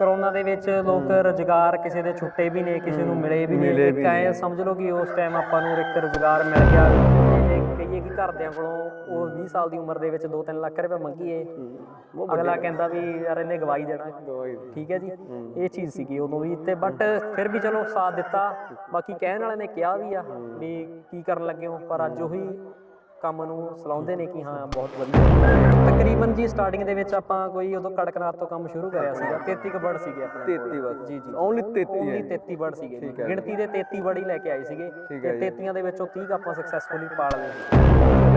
Corona ਦੇ ਵਿੱਚ ਲੋਕ ਰੁਜ਼ਗਾਰ ਕਿਸੇ ਦੇ ਛੁੱਟੇ ਵੀ ਨੇ ਕਿਸੇ ਨੂੰ ਮਿਲੇ ਵੀ ਨੇ। ਇੱਕ ਐ ਸਮਝ ਲਓ ਕਿ ਉਸ ਟਾਈਮ ਆਪਾਂ ਨੂੰ ਇੱਕ ਰੁਜ਼ਗਾਰ ਮਿਲ ਗਿਆ। ਜੇ ਕਹੀਏ ਕਿ ਘਰਦਿਆਂ ਕੋਲੋਂ ਉਹ 20 ਸਾਲ ਦੀ ਉਮਰ ਦੇ ਵਿੱਚ 2-3 ਲੱਖ ਰੁਪਏ ਮੰਗੀਏ। ਅਗਲਾ ਕਹਿੰਦਾ ਵੀ ਯਾਰ ਇਹਨੇ ਗਵਾਈ ਦੇਣਾ। ਠੀਕ ਹੈ ਜੀ। ਇਹ ਚੀਜ਼ ਸੀਗੀ ਉਦੋਂ ਵੀ ਤੇ ਬਟ ਫਿਰ ਵੀ ਚਲੋ ਸਾਥ ਦਿੱਤਾ। ਬਾਕੀ ਕਹਿਣ ਵਾਲੇ ਨੇ ਕਿਹਾ ਵੀ ਆ ਵੀ ਕੀ ਕਰਨ ਲੱਗੇ ਹੋ? ਪਰ ਅੱਜ ਉਹੀ ਕੰਮ ਨੂੰ ਸਲਾਉਂਦੇ ਨੇ ਕਿ ਹਾਂ ਬਹੁਤ ਵਧੀਆ। ਤਕਰੀਬਨ ਜੀ ਸਟਾਰਟਿੰਗ ਦੇ ਵਿੱਚ ਆਪਾਂ ਕੋਈ ਉਦੋਂ ਕੜਕਨਾਥ ਤੋਂ ਕੰਮ ਸ਼ੁਰੂ ਕਰਿਆ ਸੀਗਾ 33 ਕੁ ਬਰਡ ਸੀਗੇ ਆਪਣੇ 33 ਬਸ ਜੀ ਜੀ। ਓਨਲੀ 33 ਓਨਲੀ 33 ਬਰਡ ਸੀਗੇ। ਗਿਣਤੀ ਦੇ 33 ਬਰਡ ਹੀ ਲੈ ਕੇ ਆਏ ਸੀਗੇ ਤੇ 33 ਦੇ ਵਿੱਚੋਂ 30 ਕੁ ਆਪਾਂ ਸਕਸੈਸਫੁਲੀ ਪਾਲ ਲਏ।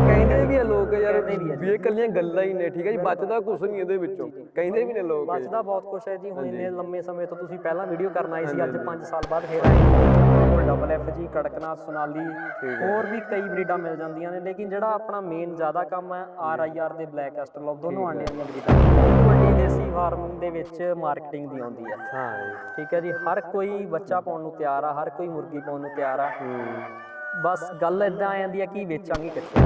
ਕਹਿੰਦੇ ਵੀ ਆ ਲੋਕ ਯਾਰ ਵੀ ਇਹ ਕੱਲੀਆਂ ਗੱਲਾਂ ਹੀ ਨੇ ਠੀਕ ਹੈ ਜੀ। ਬਚਦਾ ਕੁਝ ਨਹੀਂ ਇਹਦੇ ਵਿੱਚੋਂ। ਕਹਿੰਦੇ ਵੀ ਨੇ ਲੋਕ। ਬਚਦਾ ਬਹੁਤ ਕੁਛ ਹੈ ਜੀ। ਹੁਣ ਇੰਨੇ ਲੰਮੇ ਸਮੇਂ ਤੋਂ ਤੁਸੀਂ ਪਹਿਲਾਂ ਵੀਡੀਓ ਕਰਨ ਆਏ ਸੀ ਅੱਜ 5 ਸਾਲ ਬਾਅਦ ਫੇਰ ਆਏ। ਡਬਲ ਐਫ ਜੀ ਕੜਕਨਾਥ ਸੋਨਾਲੀ ਹੋਰ ਵੀ ਕਈ ਬਰੀਡਾਂ ਮਿਲ ਜਾਂਦੀਆਂ ਨੇ ਲੇਕਿਨ ਜਿਹੜਾ ਆਪਣਾ ਮੇਨ ਜ਼ਿਆਦਾ ਕੰਮ ਹੈ ਆਰ ਆਈ ਆਰ ਦੇ ਬਲੈਕ ਐਸਟਰਲੋਪ ਦੋਨੋਂ ਆਂਡਿਆਂ ਦੀਆਂ ਬਰੀਡਾਂ। ਵੱਡੀ ਦੇਸੀ ਫਾਰਮ ਦੇ ਵਿੱਚ ਮਾਰਕੀਟਿੰਗ ਦੀ ਆਉਂਦੀ ਹੈ। ਹਾਂ ਠੀਕ ਹੈ ਜੀ ਹਰ ਕੋਈ ਬੱਚਾ ਪਾਉਣ ਨੂੰ ਤਿਆਰ ਆ ਹਰ ਕੋਈ ਮੁਰਗੀ ਪਾਉਣ ਨੂੰ ਤਿਆਰ ਆ। ਬਸ ਗੱਲ ਇਦਾਂ ਆ ਜਾਂਦੀ ਆ ਕਿ ਵੇਚਾਂਗੇ ਕਿੱਥੇ।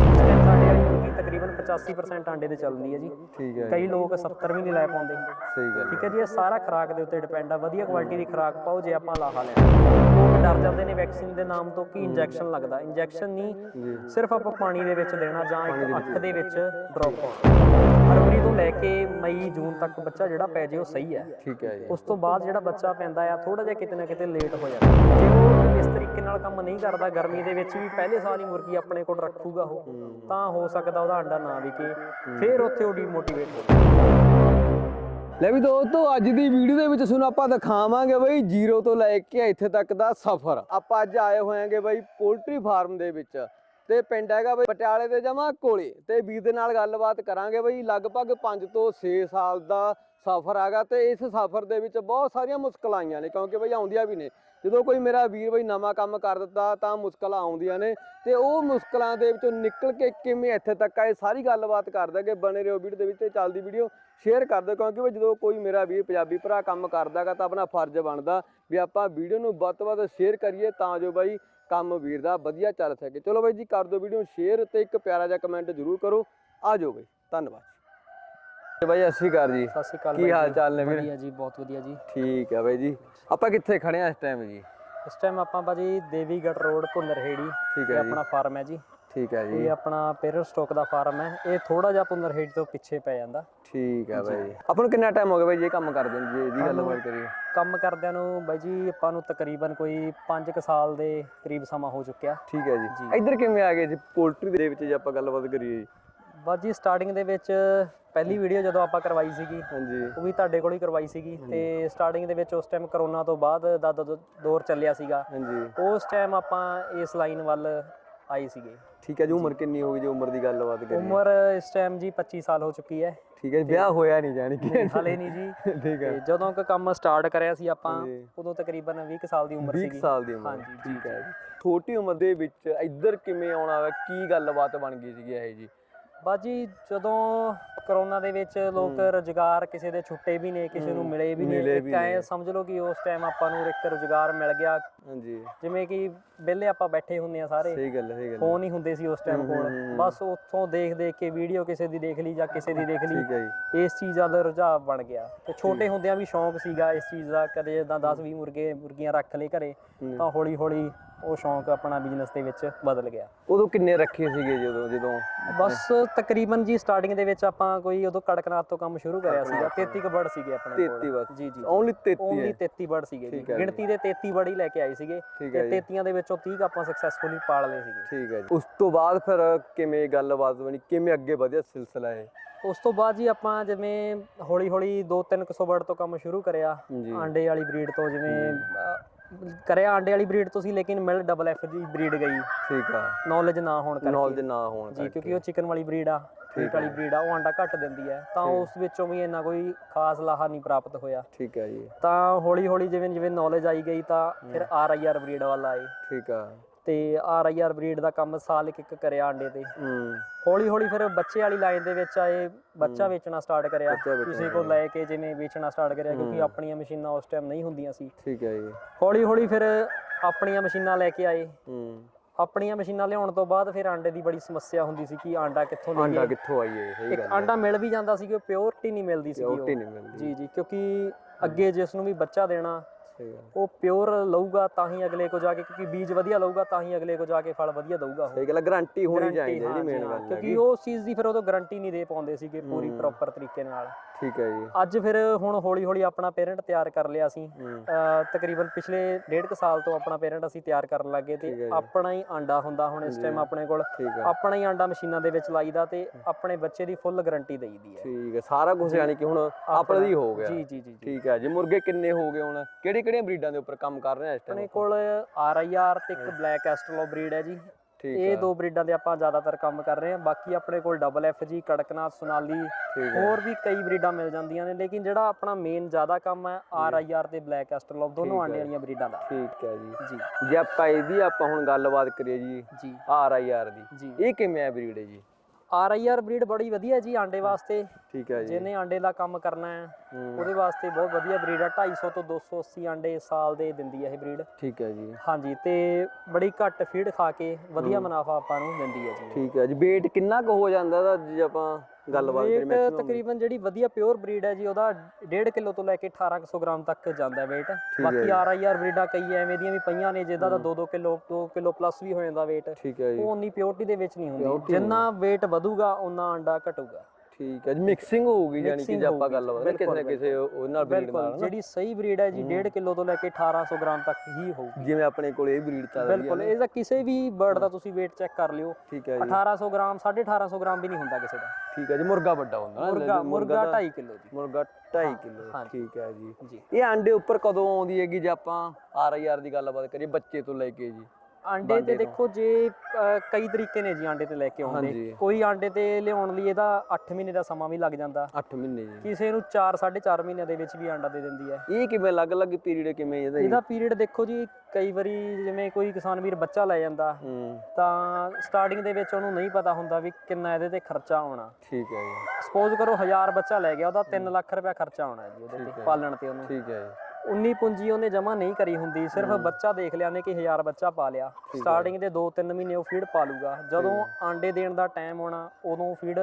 ਤਕਰੀਬਨ 85% ਆਂਡੇ ਤੇ ਚੱਲਦੀ ਹੈ ਜੀ। ਠੀਕ ਹੈ ਕਈ ਲੋਕ 70 ਵੀ ਨਹੀਂ ਲੈ ਪਾਉਂਦੇ। ਸਹੀ ਗੱਲ ਠੀਕ ਹੈ ਜੀ ਇਹ ਸਾਰਾ ਖੁਰਾਕ ਦੇ ਉੱਤੇ ਡਿਪੈਂਡ ਆ। ਵਧੀਆ ਕੁਆਲਿਟੀ ਦੀ ਖੁਰਾਕ ਪਾਓ ਜੇ ਆਪਾਂ ਲਾਹਾ ਲੈਣਾ ਲੋਕ ਡਰ ਜਾਂਦੇ ਨੇ ਵੈਕਸੀਨ ਦੇ ਨਾਮ ਤੋਂ ਕਿ ਇੰਜੈਕਸ਼ਨ ਲੱਗਦਾ। ਇੰਜੈਕਸ਼ਨ ਨਹੀਂ ਸਿਰਫ ਆਪਾਂ ਪਾਣੀ ਦੇ ਵਿੱਚ ਦੇਣਾ ਜਾਂ ਇੱਕ ਅੱਖ ਦੇ ਵਿੱਚ ਡ੍ਰੌਪ ਪਾਉਣਾ। ਫਰਵਰੀ ਤੋਂ ਲੈ ਕੇ ਮਈ ਜੂਨ ਤੱਕ ਬੱਚਾ ਜਿਹੜਾ ਪੈ ਜੇ ਉਹ ਸਹੀ ਹੈ। ਠੀਕ ਹੈ ਜੀ। ਉਸ ਤੋਂ ਬਾਅਦ ਜਿਹੜਾ ਬੱਚਾ ਪੈਂਦਾ ਆ ਥੋੜਾ ਜਿਹਾ ਕਿਤੇ ਨਾ ਕਿਤੇ ਲੇਟ ਹੋ ਜਾਂਦਾ। ਜੇ ਉਹ ਤਰੀਕੇ ਨਾਲ ਕੰਮ ਨਹੀਂ ਕਰਦਾ ਗਰਮੀ ਦੇ ਵਿੱਚ ਵੀ, ਪਹਿਲੇ ਸਾਲ ਹੀ ਮੁਰਗੀ ਆਪਣੇ ਕੋਲ ਰੱਖੂਗਾ ਉਹ। ਤਾਂ ਹੋ ਸਕਦਾ ਉਹਦਾ ਅੰਡਾ ਨਾ ਵਿਕੇ। ਫਿਰ ਉੱਥੇ ਉਹ ਡੀਮੋਟੀਵੇਟ ਹੋ ਲੈ ਵੀ ਦੋਸਤੋ, ਅੱਜ ਦੀ ਵੀਡੀਓ ਦੇ ਵਿੱਚ ਤੁਹਾਨੂੰ ਆਪਾਂ ਦਿਖਾਵਾਂਗੇ ਬਈ ਜ਼ੀਰੋ ਤੋਂ ਲੈ ਕੇ ਇੱਥੇ ਤੱਕ ਦਾ ਸਫ਼ਰ। ਆਪਾਂ ਅੱਜ ਆਏ ਹੋਇਆਂਗੇ ਬਈ ਪੋਲਟਰੀ ਫਾਰਮ ਦੇ ਵਿੱਚ। ਤੇ ਪਿੰਡ ਹੈਗਾ ਬਈ ਪਟਿਆਲੇ ਦੇ ਜਮਾ ਕੋਲੇ। ਤੇ ਵੀਰ ਦੇ ਨਾਲ ਗੱਲਬਾਤ ਕਰਾਂਗੇ ਬਈ ਲਗਭਗ 5 ਤੋਂ 6 ਸਾਲ ਦਾ ਸਫ਼ਰ ਹੈਗਾ ਤੇ ਇਸ ਸਫ਼ਰ ਦੇ ਵਿੱਚ ਬਹੁਤ ਸਾਰੀਆਂ ਮੁਸ਼ਕਲਾਂ ਆਈਆਂ ਨੇ, ਕਿਉਂਕਿ ਬਈ ਆਉਂਦੀਆਂ ਵੀ ਨੇ। ਜਦੋਂ ਕੋਈ ਮੇਰਾ ਵੀਰ ਬਈ ਨਵਾਂ ਕੰਮ ਕਰ ਦਿੱਤਾ ਤਾਂ ਮੁਸ਼ਕਲਾਂ ਆਉਂਦੀਆਂ ਨੇ ਤੇ ਉਹ ਮੁਸ਼ਕਲਾਂ ਦੇ ਵਿੱਚੋਂ ਨਿਕਲ ਕੇ ਕਿਵੇਂ ਇੱਥੇ ਤੱਕ ਆਏ ਸਾਰੀ ਗੱਲਬਾਤ ਕਰਦਾ ਕਿ ਬਣੇ ਰਹੋ ਵੀਡੀਓ ਦੇ ਵਿੱਚ ਤੇ ਚੱਲਦੀ ਵੀਡੀਓ ਸ਼ੇਅਰ ਕਰ ਦਿਓ, ਕਿਉਂਕਿ ਬਈ ਜਦੋਂ ਕੋਈ ਮੇਰਾ ਵੀਰ ਪੰਜਾਬੀ ਭਰਾ ਕੰਮ ਕਰਦਾਗਾ ਤਾਂ ਆਪਣਾ ਫਰਜ਼ ਬਣਦਾ ਵੀ ਆਪਾਂ ਵੀਡੀਓ ਨੂੰ ਵੱਧ ਤੋਂ ਵੱਧ ਸ਼ੇਅਰ ਕਰੀਏ ਤਾਂ ਜੋ ਬਾਈ ਕੰਮ ਵੀਰ ਦਾ ਵਧੀਆ ਚੱਲ ਸਕੇ। ਚਲੋ ਬਾਈ ਜੀ, ਕਰ ਦਿਓ ਵੀਡੀਓ ਸ਼ੇਅਰ ਤੇ ਇੱਕ ਪਿਆਰਾ ਜਿਹਾ ਕਮੈਂਟ ਜ਼ਰੂਰ ਕਰੋ। ਆ ਜਾਓ ਬਾਈ, ਧੰਨਵਾਦ। ਬਾਈ ਜੀ। ਸਤਿ ਸ਼੍ਰੀ ਅਕਾਲ ਕੀ ਹਾਲ ਜੀ। ਚਾਲ ਨੇ ਵੀਰ? ਵਧੀਆ ਜੀ ਬਹੁਤ ਵਧੀਆ ਜੀ। ਠੀਕ ਹੈ ਬਾਈ ਜੀ। ਆਪਾਂ ਕਿੱਥੇ ਖੜੇ ਆ ਇਸ ਟਾਈਮ ਜੀ? ਇਸ ਟਾਈਮ ਆਪਾਂ ਭਾਜੀ ਦੇਵੀਗੜ੍ਹ ਰੋਡ ਭੁੰਨਰਹੇੜੀ ਠੀਕ ਹੈ ਜੀ। ਆਪਣਾ ਫਾਰਮ ਹੈ ਜੀ। ਠੀਕ ਹੈ ਜੀ। ਇਹ ਆਪਣਾ ਪੇਰਲ ਸਟਾਕ ਦਾ ਫਾਰਮ ਹੈ। ਇਹ ਥੋੜਾ ਜਿਹਾ ਭੁੰਨਰਹੇੜੀ ਤੋਂ ਪਿੱਛੇ ਪੈ ਜਾਂਦਾ। ਠੀਕ ਹੈ ਬਾਈ। ਆਪਾਂ ਨੂੰ ਕਿੰਨਾ ਟਾਈਮ ਹੋ ਗਿਆ ਬਾਈ ਜੀ ਇਹ ਕੰਮ ਕਰਦੇ ਨੂੰ? ਜੇ ਇਹਦੀ ਗੱਲਬਾਤ ਕਰੀਏ। ਕੰਮ ਕਰਦਿਆਂ ਨੂੰ ਬਾਈ ਜੀ ਆਪਾਂ ਨੂੰ ਤਕਰੀਬਨ ਕੋਈ 5 ਸਾਲ ਦੇ ਕਰੀਬ ਸਮਾਂ ਹੋ ਚੁੱਕਿਆ। ਠੀਕ ਹੈ ਜੀ। ਇੱਧਰ ਕਿਵੇਂ ਆ ਗਏ ਜੀ? ਪੋਲਟਰੀ ਦੇ ਵਿੱਚ ਜੇ ਆਪਾਂ ਗੱਲਬਾਤ ਕਰੀਏ ਜੀ। ਬਸ ਜੀ ਸਟਾਰਟਿੰਗ ਦੇ ਵਿੱਚ ਪਹਿਲੀ ਵੀਡੀਓ ਜਦੋਂ ਆਪਾਂ ਕਰਵਾਈ ਸੀਗੀ ਹਾਂਜੀ। ਉਹ ਵੀ ਤੁਹਾਡੇ ਕੋਲ ਹੀ ਕਰਵਾਈ ਸੀਗੀ ਤੇ ਸਟਾਰਟਿੰਗ ਦੇ ਵਿੱਚ ਉਸ ਟਾਈਮ ਕਰੋਨਾ ਤੋਂ ਬਾਅਦ ਦਾ ਦ- ਦੌਰ ਚੱਲਿਆ ਸੀਗਾ। ਹਾਂਜੀ। ਉਸ ਟਾਈਮ ਆਪਾਂ ਇਸ ਲਾਈਨ ਵੱਲ ਆਏ ਸੀਗੇ। ਠੀਕ ਹੈ ਜੀ ਉਮਰ ਕਿੰਨੀ ਹੋ ਗਈ ਜੀ? ਉਮਰ ਦੀ ਗੱਲਬਾਤ ਕਰੀਏ। ਉਮਰ ਇਸ ਟਾਈਮ ਜੀ 25 ਸਾਲ ਹੋ ਚੁੱਕੀ ਹੈ। ਠੀਕ ਹੈ ਜੀ ਵਿਆਹ ਹੋਇਆ ਨਹੀਂ ਜਾਣੀ ਕਿ। ਹਲੇ ਨਹੀਂ ਜੀ। ਠੀਕ ਹੈ। ਤੇ ਜਦੋਂ ਕ ਕੰਮ ਸਟਾਰਟ ਕਰਿਆ ਸੀ ਆਪਾਂ। ਉਦੋਂ ਤਕਰੀਬਨ 20 ਕੁ ਸਾਲ ਦੀ ਉਮਰ 20 ਸੀਗੀ। ਸਾਲ ਦੀ ਉਮਰ। ਹਾਂਜੀ, ਠੀਕ ਹੈ ਜੀ। ਛੋਟੀ ਉਮਰ ਦੇ ਵਿੱਚ ਇੱਧਰ ਕਿਵੇਂ ਆਉਣਾ ਵਾ? ਕੀ ਗੱਲਬਾਤ ਬਣ ਗਈ ਸੀਗੀ ਇਹ ਜੀ? ਬਾਜੀ ਜਦੋਂ ਕਰੋਨਾ ਦੇ ਵਿੱਚ ਲੋਕ ਰੁਜ਼ਗਾਰ ਕਿਸੇ ਦੇ ਛੁੱਟੇ ਵੀ ਨੇ ਕਿਸੇ ਨੂੰ ਮਿਲੇ ਵੀ ਨੇ ਮਿਲੇ ਇੱਕ ਐ ਸਮਝ ਲਓ ਕਿ ਉਸ ਟਾਈਮ ਆਪਾਂ ਨੂੰ ਇੱਕ ਰੁਜ਼ਗਾਰ ਮਿਲ ਗਿਆ। ਹਾਂਜੀ। ਜਿਵੇਂ ਕਿ ਵਿਹਲੇ ਆਪਾਂ ਬੈਠੇ ਹੁੰਦੇ ਆ ਸਾਰੇ। ਸਹੀ ਗੱਲ ਹੈ, ਸਹੀ ਗੱਲ ਹੈ। ਫੋਨ ਹੀ ਹੁੰਦੇ ਸੀ ਉਸ ਟਾਈਮ ਕੋਲ। ਬਸ ਉੱਥੋਂ ਦੇਖ ਦੇਖ ਕੇ ਵੀਡੀਓ ਕਿਸੇ ਦੀ ਦੇਖ ਲਈ ਜਾਂ ਕਿਸੇ ਦੀ ਦੇਖ ਲਈ। ਠੀਕ ਹੈ ਜੀ। ਇਸ ਚੀਜ਼ ਦਾ ਰੁਝਾਨ ਬਣ ਗਿਆ। ਤੇ ਛੋਟੇ ਹੁੰਦਿਆਂ ਵੀ ਸ਼ੌਂਕ ਸੀਗਾ ਇਸ ਚੀਜ਼ ਦਾ। ਕਦੇ ਜਿੱਦਾਂ 10 20 ਮੁਰਗੇ ਮੁਰਗੀਆਂ ਰੱਖ ਲਏ ਘਰੇ ਤਾਂ ਹੌਲੀ ਹੌਲੀ ਉਹ ਸ਼ੌਂਕ ਆਪਣਾ ਬਿਜ਼ਨਸ ਦੇ ਵਿੱਚ ਬਦਲ ਗਿਆ। ਉਦੋਂ ਕਿੰਨੇ ਰੱਖੇ ਸੀਗੇ ਜਦੋਂ ਜਦੋਂ? ਬਸ ਤਕਰੀਬਨ ਜੀ ਸਟਾਰਟਿੰਗ ਦੇ ਵਿੱਚ ਆਪਾਂ ਕੋਈ ਉਦੋਂ ਕੜਕਨਾਥ ਤੋਂ ਕੰਮ ਸ਼ੁਰੂ ਕਰਿਆ ਸੀਗਾ 33 ਕੁ ਬਰਡ ਸੀਗੇ ਆਪਣੇ 33 ਬਸ ਜੀ ਜੀ ਓਨਲੀ 33 ਓਨਲੀ ਹੈ। 33 ਬਰਡ ਸੀਗੇ ਜੀ। ਗਿਣਤੀ ਦੇ 33 ਬਰਡ ਹੀ ਲੈ ਕੇ ਆਏ ਸੀਗੇ ਤੇ 33 ਦੇ ਵਿੱਚੋਂ 30 ਕੁ ਆਪਾਂ ਸਕਸੈਸਫੁਲੀ ਪਾਲ ਲਏ ਸੀਗੇ। ਠੀਕ ਹੈ ਜੀ। ਉਸ ਤੋਂ ਬਾਅਦ ਫਿਰ ਕਿਵੇਂ ਗੱਲਬਾਤ ਬਣੀ? ਕਿਵੇਂ ਅੱਗੇ ਵਧਿਆ ਸਿਲਸਿਲਾ ਇਹ? ਉਸ ਤੋਂ ਬਾਅਦ ਜੀ ਆਪਾਂ ਜਿਵੇਂ ਹੌਲੀ ਹੌਲੀ 2-3 ਕੁ ਸੌ ਬਰਡ ਤੋਂ ਕੰਮ ਸ਼ੁਰੂ ਕਰਿਆ ਆਂਡੇ ਵਾਲੀ ਬਰੀਡ ਤੋਂ ਜਿਵੇਂ ਕਰਿਆ ਆਂਡੇ ਵਾਲੀ ਬਰੀਡ ਤੋਂ ਸੀ ਲੇਕਿਨ ਮਿਲ ਡਬਲ ਐਫ ਦੀ ਬਰੀਡ ਗਈ। ਠੀਕ ਆ। ਨੌਲੇਜ ਨਾ ਹੋਣ ਕਰਕੇ। ਨੌਲੇਜ ਨਾ ਹੋਣ ਜੀ ਕਰਕੇ। ਕਿਉਂਕਿ ਉਹ ਚਿਕਨ ਵਾਲੀ ਬਰੀਡ ਆ ਮੀਟ ਵਾਲੀ ਬਰੀਡ ਆ ਉਹ ਆਂਡਾ ਘੱਟ ਦਿੰਦੀ ਹੈ ਤਾਂ ਉਸ ਵਿੱਚੋਂ ਵੀ ਇੰਨਾ ਕੋਈ ਖਾਸ ਲਾਹਾ ਨਹੀਂ ਪ੍ਰਾਪਤ ਹੋਇਆ। ਠੀਕ ਹੈ ਜੀ। ਤਾਂ ਹੌਲੀ ਹੌਲੀ ਜਿਵੇਂ ਜਿਵੇਂ ਨੌਲੇਜ ਆਈ ਗਈ ਤਾਂ ਫਿਰ ਆਰ ਆਈ ਆਰ ਬਰੀਡ ਵੱਲ ਆਏ। ਠੀਕ ਆ। ਤੇ ਆਰ ਆਈ ਆਰ ਬਰੀਡ ਦਾ ਕੰਮ ਸਾਲ ਇੱਕ ਇੱਕ ਕਰਿਆ ਆਂਡੇ ਤੇ। ਹੂੰ। ਹੌਲੀ ਹੌਲੀ ਫਿਰ ਬੱਚੇ ਵਾਲੀ ਲਾਈਨ ਦੇ ਵਿੱਚ ਆਏ ਬੱਚਾ ਵੇਚਣਾ ਸਟਾਰਟ ਕਰਿਆ। ਬੱਚਾ ਵੇਚਣਾ ਕਿਸੇ ਕੋਲ ਲੈ ਕੇ ਜਿਵੇਂ ਵੇਚਣਾ ਸਟਾਰਟ ਕਰਿਆ ਕਿਉਂਕਿ ਆਪਣੀਆਂ ਮਸ਼ੀਨਾਂ ਉਸ ਟਾਈਮ ਨਹੀਂ ਹੁੰਦੀਆਂ ਸੀ। ਠੀਕ ਹੈ ਜੀ। ਹੌਲੀ ਹੌਲੀ ਫਿਰ ਆਪਣੀਆਂ ਮਸ਼ੀਨਾਂ ਲੈ ਕੇ ਆਏ। ਹੂੰ। ਆਪਣੀਆਂ ਮਸ਼ੀਨਾਂ ਲਿਆਉਣ ਤੋਂ ਬਾਅਦ ਫਿਰ ਆਂਡੇ ਦੀ ਬੜੀ ਸਮੱਸਿਆ ਹੁੰਦੀ ਸੀ ਕਿ ਆਂਡਾ ਕਿੱਥੋਂ ਆਂਡਾ ਲਈਏ ਕਿੱਥੋਂ ਆਈਏ ਸਹੀ ਇੱਕ ਗੱਲ ਆਂਡਾ ਮਿਲ ਵੀ ਜਾਂਦਾ ਸੀ ਕਿ ਪਿਓਰਟੀ ਨਹੀਂ ਮਿਲਦੀ ਸੀ ਰੋਟੀ ਨਹੀਂ ਮਿਲਦੀ। ਜੀ ਜੀ ਕਿਉਂਕਿ ਅੱਗੇ ਜਿਸ ਨੂੰ ਵੀ ਬੱਚਾ ਦੇਣਾ ਸਹੀ ਗੱਲ ਉਹ ਪਿਓਰ ਲਊਗਾ ਤਾਂ ਹੀ ਅਗਲੇ ਕੋ ਜਾ ਕੇ ਕਿਉਂਕਿ ਬੀਜ ਵਧੀਆ ਲਊਗਾ ਤਾਂ ਹੀ ਅਗਲੇ ਕੋ ਜਾ ਕੇ ਫਲ ਵਧੀਆ ਦਊਗਾ ਉਹ। ਸਹੀ ਗੱਲ ਗਾਰੰਟੀ ਹੋਣੀ ਚਾਹੀਦੀ ਹੈ ਜਿਹੜੀ ਮੇਨ ਗੱਲ ਹੈ ਕਿਉਂਕਿ ਉਹ ਚੀਜ਼ ਦੀ ਫਿਰ ਉਦੋਂ ਗਾਰੰਟੀ ਨਹੀਂ ਦੇ ਪਾਉਂਦੇ ਸੀਗੇ ਪੂਰੀ। ਪ੍ਰੋਪਰ ਤਰੀਕੇ ਨਾਲ। ਠੀਕ ਹੈ ਜੀ। ਅੱਜ ਫਿਰ ਹੁਣ ਹੌਲੀ ਹੌਲੀ ਆਪਣਾ ਪੇਰੈਂਟ ਤਿਆਰ ਕਰ ਲਿਆ ਅਸੀਂ ਤਕਰੀਬਨ ਪਿਛਲੇ ਡੇਢ ਕੁ ਸਾਲ ਤੋਂ ਆਪਣਾ ਪੇਰੈਂਟ ਅਸੀਂ ਤਿਆਰ ਕਰਨ ਲੱਗੇ ਤੇ। ਆਪਣਾ ਹੀ ਆਂਡਾ ਹੁੰਦਾ ਹੁਣ ਇਸ। ਟਾਈਮ ਆਪਣੇ ਕੋਲ। ਆਪਣਾ ਹੀ ਆਂਡਾ ਮਸ਼ੀਨਾਂ ਦੇ ਵਿੱਚ ਲਾਈਦਾ ਤੇ ਆਪਣੇ ਬੱਚੇ ਦੀ ਫੁੱਲ ਗਾਰੰਟੀ ਦੇਈਦੀ ਹੈ। ਠੀਕ ਹੈ ਸਾਰਾ ਕੁਝ ਯਾਨੀ ਕਿ ਹੁਣ ਆਪਣਾ ਹੀ ਹੋ ਗਿਆ। ਜੀ ਜੀ ਜੀ। ਠੀਕ ਹੈ ਜੀ ਮੁਰਗੇ ਕਿੰਨੇ ਹੋ ਗਏ ਹੁਣ? ਕਿਹੜੀ ਕਿਹੜੀਆਂ ਬਰੀਡਾਂ ਦੇ ਉੱਪਰ ਕੰਮ ਕਰ ਰਹੇ ਆ ਇਸ ਟਾਈਮ ਆਪਣੇ ਕੋਲ ਆਰ ਆਈ ਆਰ ਤੇ ਇੱਕ ਬਲੈਕ ਐਸਟਰਲੋ ਬਰੀਡ ਹੈ ਜੀ। ਠੀਕ ਇਹ ਹੈ ਦੋ ਬਰੀਡਾਂ ਦੇ ਆਪਾਂ ਜ਼ਿਆਦਾਤਰ ਕੰਮ ਕਰ ਰਹੇ ਹਾਂ। ਬਾਕੀ ਆਪਣੇ ਕੋਲ ਡਬਲ ਐਫ ਜੀ ਕੜਕਨਾਥ ਸੋਨਾਲੀ ਹੈ ਹੋਰ ਵੀ ਕਈ ਬਰੀਡਾਂ ਮਿਲ ਜਾਂਦੀਆਂ ਨੇ ਲੇਕਿਨ ਜਿਹੜਾ ਆਪਣਾ ਮੇਨ ਜ਼ਿਆਦਾ ਕੰਮ ਹੈ ਆਰ ਆਈ ਆਰ ਤੇ ਬਲੈਕ ਐਸਟਰਲੋ ਦੋਨੋਂ ਆਂਡੇ ਹੈ। ਵਾਲੀਆਂ ਬਰੀਡਾਂ ਦਾ। ਠੀਕ ਹੈ ਜੀ। ਜੀ। ਜੇ ਆਪਾਂ ਇਹਦੀ ਆਪਾਂ ਹੁਣ ਗੱਲਬਾਤ ਕਰੀਏ ਜੀ ਜੀ। ਆਰ ਆਈ ਆਰ ਦੀ ਇਹ ਕਿਵੇਂ ਹੈ ਬਰੀਡ ਜੀ? ਆਰ ਆਈ ਆਰ ਬਰੀਡ ਬੜੀ ਵਧੀਆ ਜੀ ਆਂਡੇ ਵਾਸਤੇ। ਠੀਕ ਹੈ ਜੀ। ਜਿਹਨੇ ਆਂਡੇ ਦਾ ਕੰਮ ਕਰਨਾ ਹੈ ਹੂੰ, ਉਹਦੇ ਵਾਸਤੇ ਬਹੁਤ ਵਧੀਆ ਬਰੀਡ ਹੈ 250 ਤੋਂ 280 ਆਂਡੇ ਸਾਲ ਦੇ ਦਿੰਦੀ ਹੈ ਇਹ ਬਰੀਡ ਠੀਕ ਹੈ ਜੀ। ਹਾਂਜੀ ਤੇ ਬੜੀ ਘੱਟ ਫੀਡ ਖਾ ਕੇ ਵਧੀਆ ਮੁਨਾਫਾ ਆਪਾਂ ਨੂੰ ਦਿੰਦੀ ਹੈ ਜੀ। ਠੀਕ ਹੈ ਜੀ। weight ਕਿੰਨਾ ਕੁ ਹੋ ਜਾਂਦਾ ਦਾ ਜੇ ਆਪਾਂ ਗੱਲਬਾਤ ਕਰੀਏ weight ਮੈਕਸਿਮਮ ਤਕਰੀਬਨ ਜਿਹੜੀ ਵਧੀਆ ਪਿਓਰ ਬਰੀਡ ਹੈ ਜੀ ਉਹਦਾ 1.5 ਕਿਲੋ ਤੋਂ ਲੈ ਕੇ 1800 ਗ੍ਰਾਮ ਤੱਕ ਜਾਂਦਾ ਹੈ weight ਬਾਕੀ ਜੀ। ਆਰ ਆਈ ਆਰ ਬਰੀਡਾਂ ਕਈ ਐਵੇਂ ਦੀਆਂ ਵੀ ਪਈਆਂ ਨੇ ਜਿਹਦਾ ਦਾ 2-2 ਕਿਲੋ 2 ਕਿਲੋ ਪਲੱਸ ਵੀ ਹੋ ਜਾਂਦਾ weight ਠੀਕ ਹੈ ਜੀ। ਉਹ ਉਨੀ ਪਿਓਰਟੀ ਦੇ ਵਿੱਚ ਨਹੀਂ ਹੁੰਦੀ। ਜਿੰਨਾ weight ਵਧੂਗਾ ਉਨਾ ਅੰਡਾ ਘਟੂਗਾ। ਠੀਕ ਹੈ ਜੀ ਮਿਕਸਿੰਗ ਹੋਊਗੀ ਯਾਨੀ ਕਿ Mixing ਜੇ ਆਪਾਂ ਹੋਊਗੀ, ਗੱਲਬਾਤ ਕਰੀਏ ਕਿਸੇ ਨਾ ਬਿਲਕੁਲ, ਕਿਸੇ ਉਹਦੇ ਨਾਲ ਬਰੀਡ ਨਾਲ ਬਿਲਕੁਲ ਨਾ। ਜਿਹੜੀ ਸਹੀ ਬਰੀਡ ਹੈ ਜੀ 1.5 ਕਿਲੋ ਤੋਂ ਲੈ ਕੇ 1800 ਗ੍ਰਾਮ ਤੱਕ ਹੀ ਹੋਊਗੀ। ਜਿਵੇਂ ਆਪਣੇ ਕੋਲ ਇਹ ਬਰੀਡ ਚੱਲ ਰਹੀ ਹੈ ਬਿਲਕੁਲ ਇਹਦਾ ਕਿਸੇ ਵੀ ਬਰਡ ਦਾ ਤੁਸੀਂ weight ਚੈੱਕ ਕਰ ਲਿਓ। ਠੀਕ ਹੈ ਜੀ। 1800 ਗ੍ਰਾਮ 1850 ਗ੍ਰਾਮ ਵੀ ਨਹੀਂ ਹੁੰਦਾ ਕਿਸੇ ਦਾ। ਠੀਕ ਹੈ ਜੀ ਮੁਰਗਾ ਵੱਡਾ ਹੁੰਦਾ ਨਾ ਮੁਰਗਾ ਮੁਰਗਾ ਦਾ- 2.5 ਕਿਲੋ ਜੀ। ਮੁਰਗਾ 2.5 ਕਿਲੋ। ਠੀਕ ਹੈ ਜੀ। ਜੀ। ਇਹ ਆਂਡੇ ਉੱਪਰ ਕਦੋਂ ਆਉਂਦੀ ਹੈਗੀ ਜੇ ਆਪਾਂ ਆਰ ਆਈ ਆਰ ਦੀ ਗੱਲਬਾਤ ਕਰੀਏ ਬੱਚੇ ਤੋਂ ਲੈ ਕੇ ਜੀ। ਆਂਡੇ ਤੇ। ਦੇਖੋ ਜੇ ਕਈ ਤਰੀਕੇ ਨੇ ਜੀ ਆਂਡੇ ਤੇ ਲੈ ਕੇ ਆਉਂਦੇ। ਕੋਈ ਆਂਡੇ ਤੇ ਲਿਆਉਣ ਲਈ ਇਹਦਾ 8 ਮਹੀਨੇ ਦਾ ਸਮਾਂ ਵੀ ਲੱਗ ਜਾਂਦਾ। 8 ਮਹੀਨੇ ਜੀ। ਕਿਸੇ ਨੂੰ 4 4.5 ਮਹੀਨਿਆਂ ਦੇ ਵਿੱਚ ਵੀ ਆਂਡਾ ਦੇ ਦਿੰਦੀ ਹੈ। ਇਹ ਕਿਵੇਂ ਅਲੱਗ-ਅਲੱਗ ਪੀਰੀਅਡ ਕਿਵੇਂ ਇਹਦਾ ਇਹਦਾ ਪੀਰੀਅਡ ਦੇਖੋ ਜੀ ਕਈ ਵਾਰੀ ਜਿਵੇਂ ਕੋਈ ਕਿਸਾਨ ਵੀਰ ਬੱਚਾ ਲੈ ਜਾਂਦਾ ਤਾਂ ਸਟਾਰਟਿੰਗ ਦੇ ਵਿੱਚ ਉਹਨੂੰ ਨਹੀਂ ਪਤਾ ਹੁੰਦਾ ਵੀ ਕਿੰਨਾ ਇਹਦੇ ਤੇ ਖਰਚਾ ਆਉਣਾ। ਠੀਕ ਹੈ ਜੀ। ਸਪੋਜ਼ ਕਰੋ 1000 ਬੱਚਾ ਲੈ ਗਿਆ ਉਹਦਾ 3 ਲੱਖ ਰੁਪਇਆ ਖਰਚਾ ਆਉਣਾ ਜੀ ਉਹਦੇ ਤੇ। ਪਾਲਣ ਤੇ ਉਹਨੂੰ। ਠੀਕ ਹੈ ਜੀ। ਉਨੀ ਪੂੰਜੀ ਉਹਨੇ ਜਮਾ ਨਹੀਂ ਕਰੀ ਹੁੰਦੀ ਸਿਰਫ ਬੱਚਾ ਦੇਖ ਲਿਆ ਨੇ ਕਿ 1000 ਬੱਚਾ ਪਾ ਲਿਆ। ਸਟਾਰਟਿੰਗ ਦੇ 2-3 ਮਹੀਨੇ ਉਹ ਫੀਡ ਪਾ ਲੂਗਾ। ਜਦੋਂ ਆਂਡੇ ਦੇਣ ਦਾ ਟਾਈਮ ਆਉਣਾ ਉਦੋਂ ਫੀਡ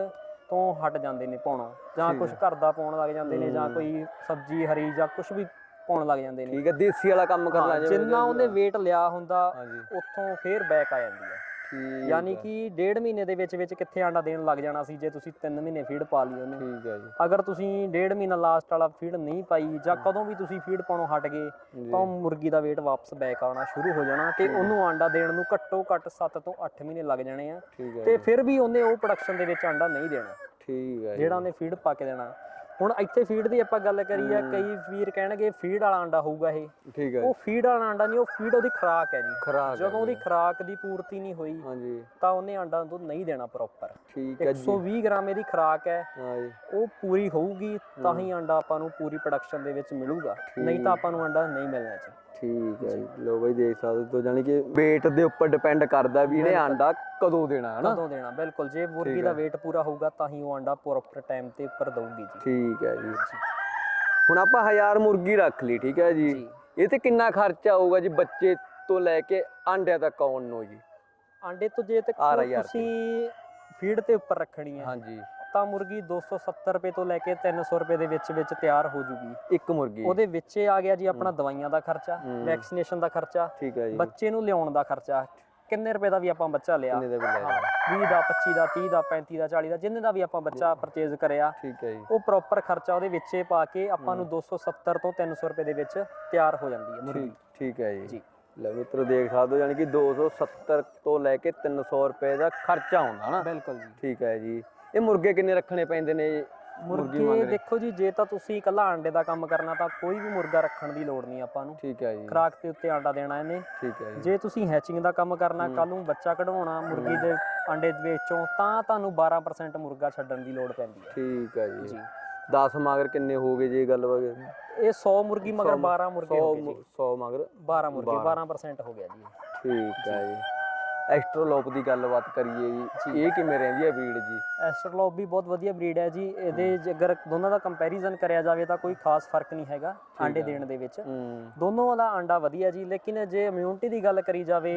ਤੋਂ ਹਟ ਜਾਂਦੇ ਨੇ ਪਾਉਣੋਂ। ਜਾਂ ਕੁਝ ਘਰ ਦਾ ਪਾਉਣ ਲੱਗ ਜਾਂਦੇ ਨੇ ਜਾਂ ਕੋਈ ਸਬਜ਼ੀ ਹਰੀ ਜਾਂ ਕੁਝ ਵੀ ਪਾਉਣ ਲੱਗ ਜਾਂਦੇ ਨੇ। ਠੀਕ ਹੈ ਦੇਸੀ ਵਾਲਾ ਕੰਮ ਕਰ ਲਾ ਜਿਵੇਂ ਜਿੰਨਾ ਉਹਨੇ weight ਲਿਆ ਹੁੰਦਾ ਉੱਥੋਂ ਫੇਰ ਬੈਕ ਆ ਜਾਂਦੀ ਹੈ। ਠੀਕ ਯਾਨੀ ਕਿ ਡੇਢ ਮਹੀਨੇ ਦੇ ਵਿੱਚ ਵਿੱਚ ਕਿੱਥੇ ਆਂਡਾ ਦੇਣ ਲੱਗ ਜਾਣਾ ਸੀ ਜੇ ਤੁਸੀਂ 3 ਮਹੀਨੇ ਫੀਡ ਪਾ ਲਈ ਉਹਨੂੰ। ਠੀਕ ਹੈ ਜੀ। ਅਗਰ ਤੁਸੀਂ ਡੇਢ ਮਹੀਨਾ ਲਾਸਟ ਵਾਲਾ ਫੀਡ ਨਹੀਂ ਪਾਈ ਜਾਂ ਕਦੋਂ ਵੀ ਤੁਸੀਂ ਫੀਡ ਪਾਉਣੋਂ ਹਟ ਗਏ। ਤਾਂ ਮੁਰਗੀ ਦਾ weight ਵਾਪਸ ਬੈਕ ਆਉਣਾ ਸ਼ੁਰੂ ਹੋ ਜਾਣਾ ਤੇ ਉਹਨੂੰ ਆਂਡਾ ਦੇਣ ਨੂੰ ਘੱਟੋ ਘੱਟ 7 ਤੋਂ 8 ਮਹੀਨੇ ਲੱਗ ਜਾਣੇ ਆ। ਤੇ ਫਿਰ ਵੀ ਉਹਨੇ ਉਹ ਪ੍ਰੋਡਕਸ਼ਨ ਦੇ ਵਿੱਚ ਆਂਡਾ ਨਹੀਂ ਦੇਣਾ। ਠੀਕ ਹੈ ਜਿਹੜਾ ਉਹਨੇ ਫੀਡ ਪਾ ਕੇ ਦੇਣਾ। ਹੁਣ ਇੱਥੇ ਫੀਡ ਦੀ ਆਪਾਂ ਗੱਲ ਕਰੀਏ ਕਈ ਵੀਰ ਕਹਿਣਗੇ ਫੀਡ ਵਾਲਾ ਆਂਡਾ ਹੋਊਗਾ ਇਹ। ਠੀਕ ਹੈ ਉਹ ਫੀਡ ਵਾਲਾ ਆਂਡਾ ਨਹੀਂ ਉਹ ਫੀਡ ਉਹਦੀ ਖੁਰਾਕ ਹੈ ਜੀ। ਖਰਾਕ ਜਦੋਂ ਉਹਦੀ ਖੁਰਾਕ ਦੀ ਪੂਰਤੀ ਨਹੀਂ ਹੋਈ ਹਾਂਜੀ। ਤਾਂ ਉਹਨੇ ਆਂਡਾ ਦੁੱਧ ਨਹੀਂ ਦੇਣਾ ਪ੍ਰੋਪਰ ਠੀਕ ਹੈ ਜੀ। 120 ਗ੍ਰਾਮ ਇਹਦੀ ਖੁਰਾਕ ਹੈ। ਹਾਂ ਜੀ। ਉਹ ਪੂਰੀ ਹੋਊਗੀ ਤਾਂ ਹੀ ਆਂਡਾ ਆਪਾਂ ਨੂੰ ਪੂਰੀ ਪ੍ਰੋਡਕਸ਼ਨ ਦੇ ਵਿੱਚ ਮਿਲੂਗਾ। ਨਹੀਂ ਤਾਂ ਆਪਾਂ ਨੂੰ ਆਂਡਾ ਨਹੀਂ ਮਿਲਣਾ ਜੀ। ਠੀਕ ਹੈ ਜੀ। ਲੋ ਬਈ ਦੇਖ ਸਕਦੇ ਹੋ ਜਾਨੀ ਕਿ weight ਦੇ ਉੱਪਰ ਡਿਪੈਂਡ ਕਰਦਾ ਵੀ ਇਹਨੇ ਆਂਡਾ ਕਦੋਂ ਦੇਣਾ ਹੈ ਨਾ ਕਦੋਂ ਦੇਣਾ ਬਿਲਕੁਲ। ਜੇ ਮੁਰਗੀ ਦਾ weight ਪੂਰਾ ਹੋਊਗਾ ਤਾਂ ਹੀ ਉਹ ਆਂਡਾ ਪ੍ਰੋਪਰ ਟਾਈਮ ਤੇ ਉੱਪਰ ਦਊਗੀ ਜੀ। ਠੀਕ ਹੈ ਜੀ। ਹੁਣ ਆਪਾਂ 1000 ਮੁਰਗੀ ਰੱਖ ਲਈ ਠੀਕ ਹੈ ਜੀ। ਜੀ। ਇਹ ਤੇ ਕਿੰਨਾ ਖਰਚਾ ਆਊਗਾ ਜੀ ਬੱਚੇ ਤੋਂ ਲੈ ਕੇ ਆਂਡਿਆਂ ਤੱਕ ਆਉਣ ਨੂੰ ਜੀ? ਆਂਡੇ ਤੋਂ ਜੇ ਤੱਕ ਤੁਸੀਂ ਫੀਡ ਤੇ ਉੱਪਰ ਰੱਖਣੀ ਹੈ। ਹਾਂਜੀ। ਤਾਂ ਮੁਰਗੀ 270 ਰੁਪਏ ਤੋਂ ਲੈ ਕੇ 300 ਰੁਪਏ ਦੇ ਵਿੱਚ ਵਿੱਚ ਤਿਆਰ ਹੋ ਜੂਗੀ। ਇੱਕ ਮੁਰਗੀ। ਉਹਦੇ ਵਿੱਚ ਇਹ ਆ ਗਿਆ ਜੀ ਆਪਣਾ ਦਵਾਈਆਂ ਦਾ ਖਰਚਾ। ਵੈਕਸੀਨੇਸ਼ਨ ਦਾ ਖਰਚਾ ਠੀਕ ਹੈ ਜੀ। ਬੱਚੇ ਨੂੰ ਲਿਆਉਣ ਦਾ ਖਰਚਾ। ਕਿੰਨੇ ਰੁਪਏ ਦਾ ਵੀ ਆਪਾਂ ਬੱਚਾ ਲਿਆ? ਕਿੰਨੇ ਦਾ ਵੀ ਲੈ ਹਾਂ, 20 ਦਾ 25 ਦਾ 30 ਦਾ 35 ਦਾ 40 ਦਾ ਜਿੰਨੇ ਦਾ ਵੀ ਆਪਾਂ ਬੱਚਾ ਪਰਚੇਜ਼ ਕਰਿਆ ਠੀਕ ਹੈ ਜੀ। ਉਹ ਪ੍ਰੋਪਰ ਖਰਚਾ ਉਹਦੇ ਵਿੱਚੇ ਪਾ ਕੇ ਆਪਾਂ ਨੂੰ 270 ਤੋਂ 300 ਰੁਪਏ ਦੇ ਵਿੱਚ ਤਿਆਰ ਹੋ ਜਾਂਦੀ ਹੈ ਮੁਰਗੀ। ਠੀਕ ਹੈ ਜੀ। ਜੀ। ਲੈ ਮਿੱਤਰੋ ਦੇਖ ਸਕਦੇ ਹੋ ਯਾਨੀ ਕਿ 270 ਤੋਂ ਲੈ ਕੇ 300 ਰੁਪਏ ਦਾ ਖਰਚਾ ਆਉਂਦਾ ਨਾ। ਬਿਲਕੁਲ ਜੀ। ਠੀਕ ਹੈ ਜੀ। ਇਹ ਮੁਰਗੇ ਕਿੰਨੇ ਰੱਖਣੇ ਪੈਂਦੇ ਨੇ? ਮੁਰਗੀ ਦੇਖੋ ਜੀ ਜੇ ਤਾਂ ਤੁਸੀਂ ਇਕੱਲਾ ਆਂਡੇ ਦਾ ਕੰਮ ਕਰਨਾ ਤਾਂ ਕੋਈ ਵੀ ਮੁਰਗਾ ਰੱਖਣ ਦੀ ਲੋੜ ਨਹੀਂ ਆਪਾਂ ਨੂੰ। ਠੀਕ ਹੈ ਜੀ। ਖਰਾਕ ਦੇ ਉੱਤੇ ਆਂਡਾ ਦੇਣਾ ਇਹਨੇ। ਠੀਕ ਹੈ ਜੀ। ਜੇ ਤੁਸੀਂ ਹੈਚਿੰਗ ਦਾ ਕੰਮ ਕਰਨਾ ਕੱਲ ਨੂੰ ਬੱਚਾ ਕਢਵਾਉਣਾ ਮੁਰਗੀ ਦੇ ਆਂਡੇ ਦੇ ਵਿੱਚੋਂ ਤਾਂ ਤੁਹਾਨੂੰ 12% ਮੁਰਗਾ ਛੱਡਣ ਦੀ ਲੋੜ ਪੈਂਦੀ ਹੈ। ਠੀਕ ਹੈ ਜੀ। ਜੀ। 10 ਮਗਰ ਕਿੰਨੇ ਹੋ ਗਏ ਜੀ ਇਹ ਗੱਲ ਵਗੇ ਇਹ 100 ਮੁਰਗੀ ਮਗਰ 12 ਮੁਰਗੇ 100 ਹੋ ਗਏ ਜੀ। 100 ਮਗਰ 12 ਮੁਰਗੇ 12% ਹੋ ਗਿਆ ਜੀ। ਠੀਕ ਹੈ ਜੀ। ਐਕਸਟਰਲੋਪ ਦੀ ਗੱਲਬਾਤ ਕਰੀਏ ਜੀ। ਇਹ ਕਿਵੇਂ ਰਹਿੰਦੀ ਹੈ ਬਰੀਡ ਜੀ? ਐਸਟਰਲੋਪ ਵੀ ਬਹੁਤ ਵਧੀਆ ਬਰੀਡ ਹੈ ਜੀ। ਇਹਦੇ ਜੇ ਅਗਰ ਦੋਨਾਂ ਦਾ ਕੰਪੈਰੀਜ਼ਨ ਕਰਿਆ ਜਾਵੇ ਤਾਂ ਕੋਈ ਖਾਸ ਫ਼ਰਕ ਨਹੀਂ ਹੈਗਾ ਆਂਡੇ ਦੇਣ ਦੇ ਵਿੱਚ। ਦੋਨੋਂ ਦਾ ਆਂਡਾ ਵਧੀਆ ਜੀ ਲੇਕਿਨ ਜੇ ਇਮਿਊਨਿਟੀ ਦੀ ਗੱਲ ਕਰੀ ਜਾਵੇ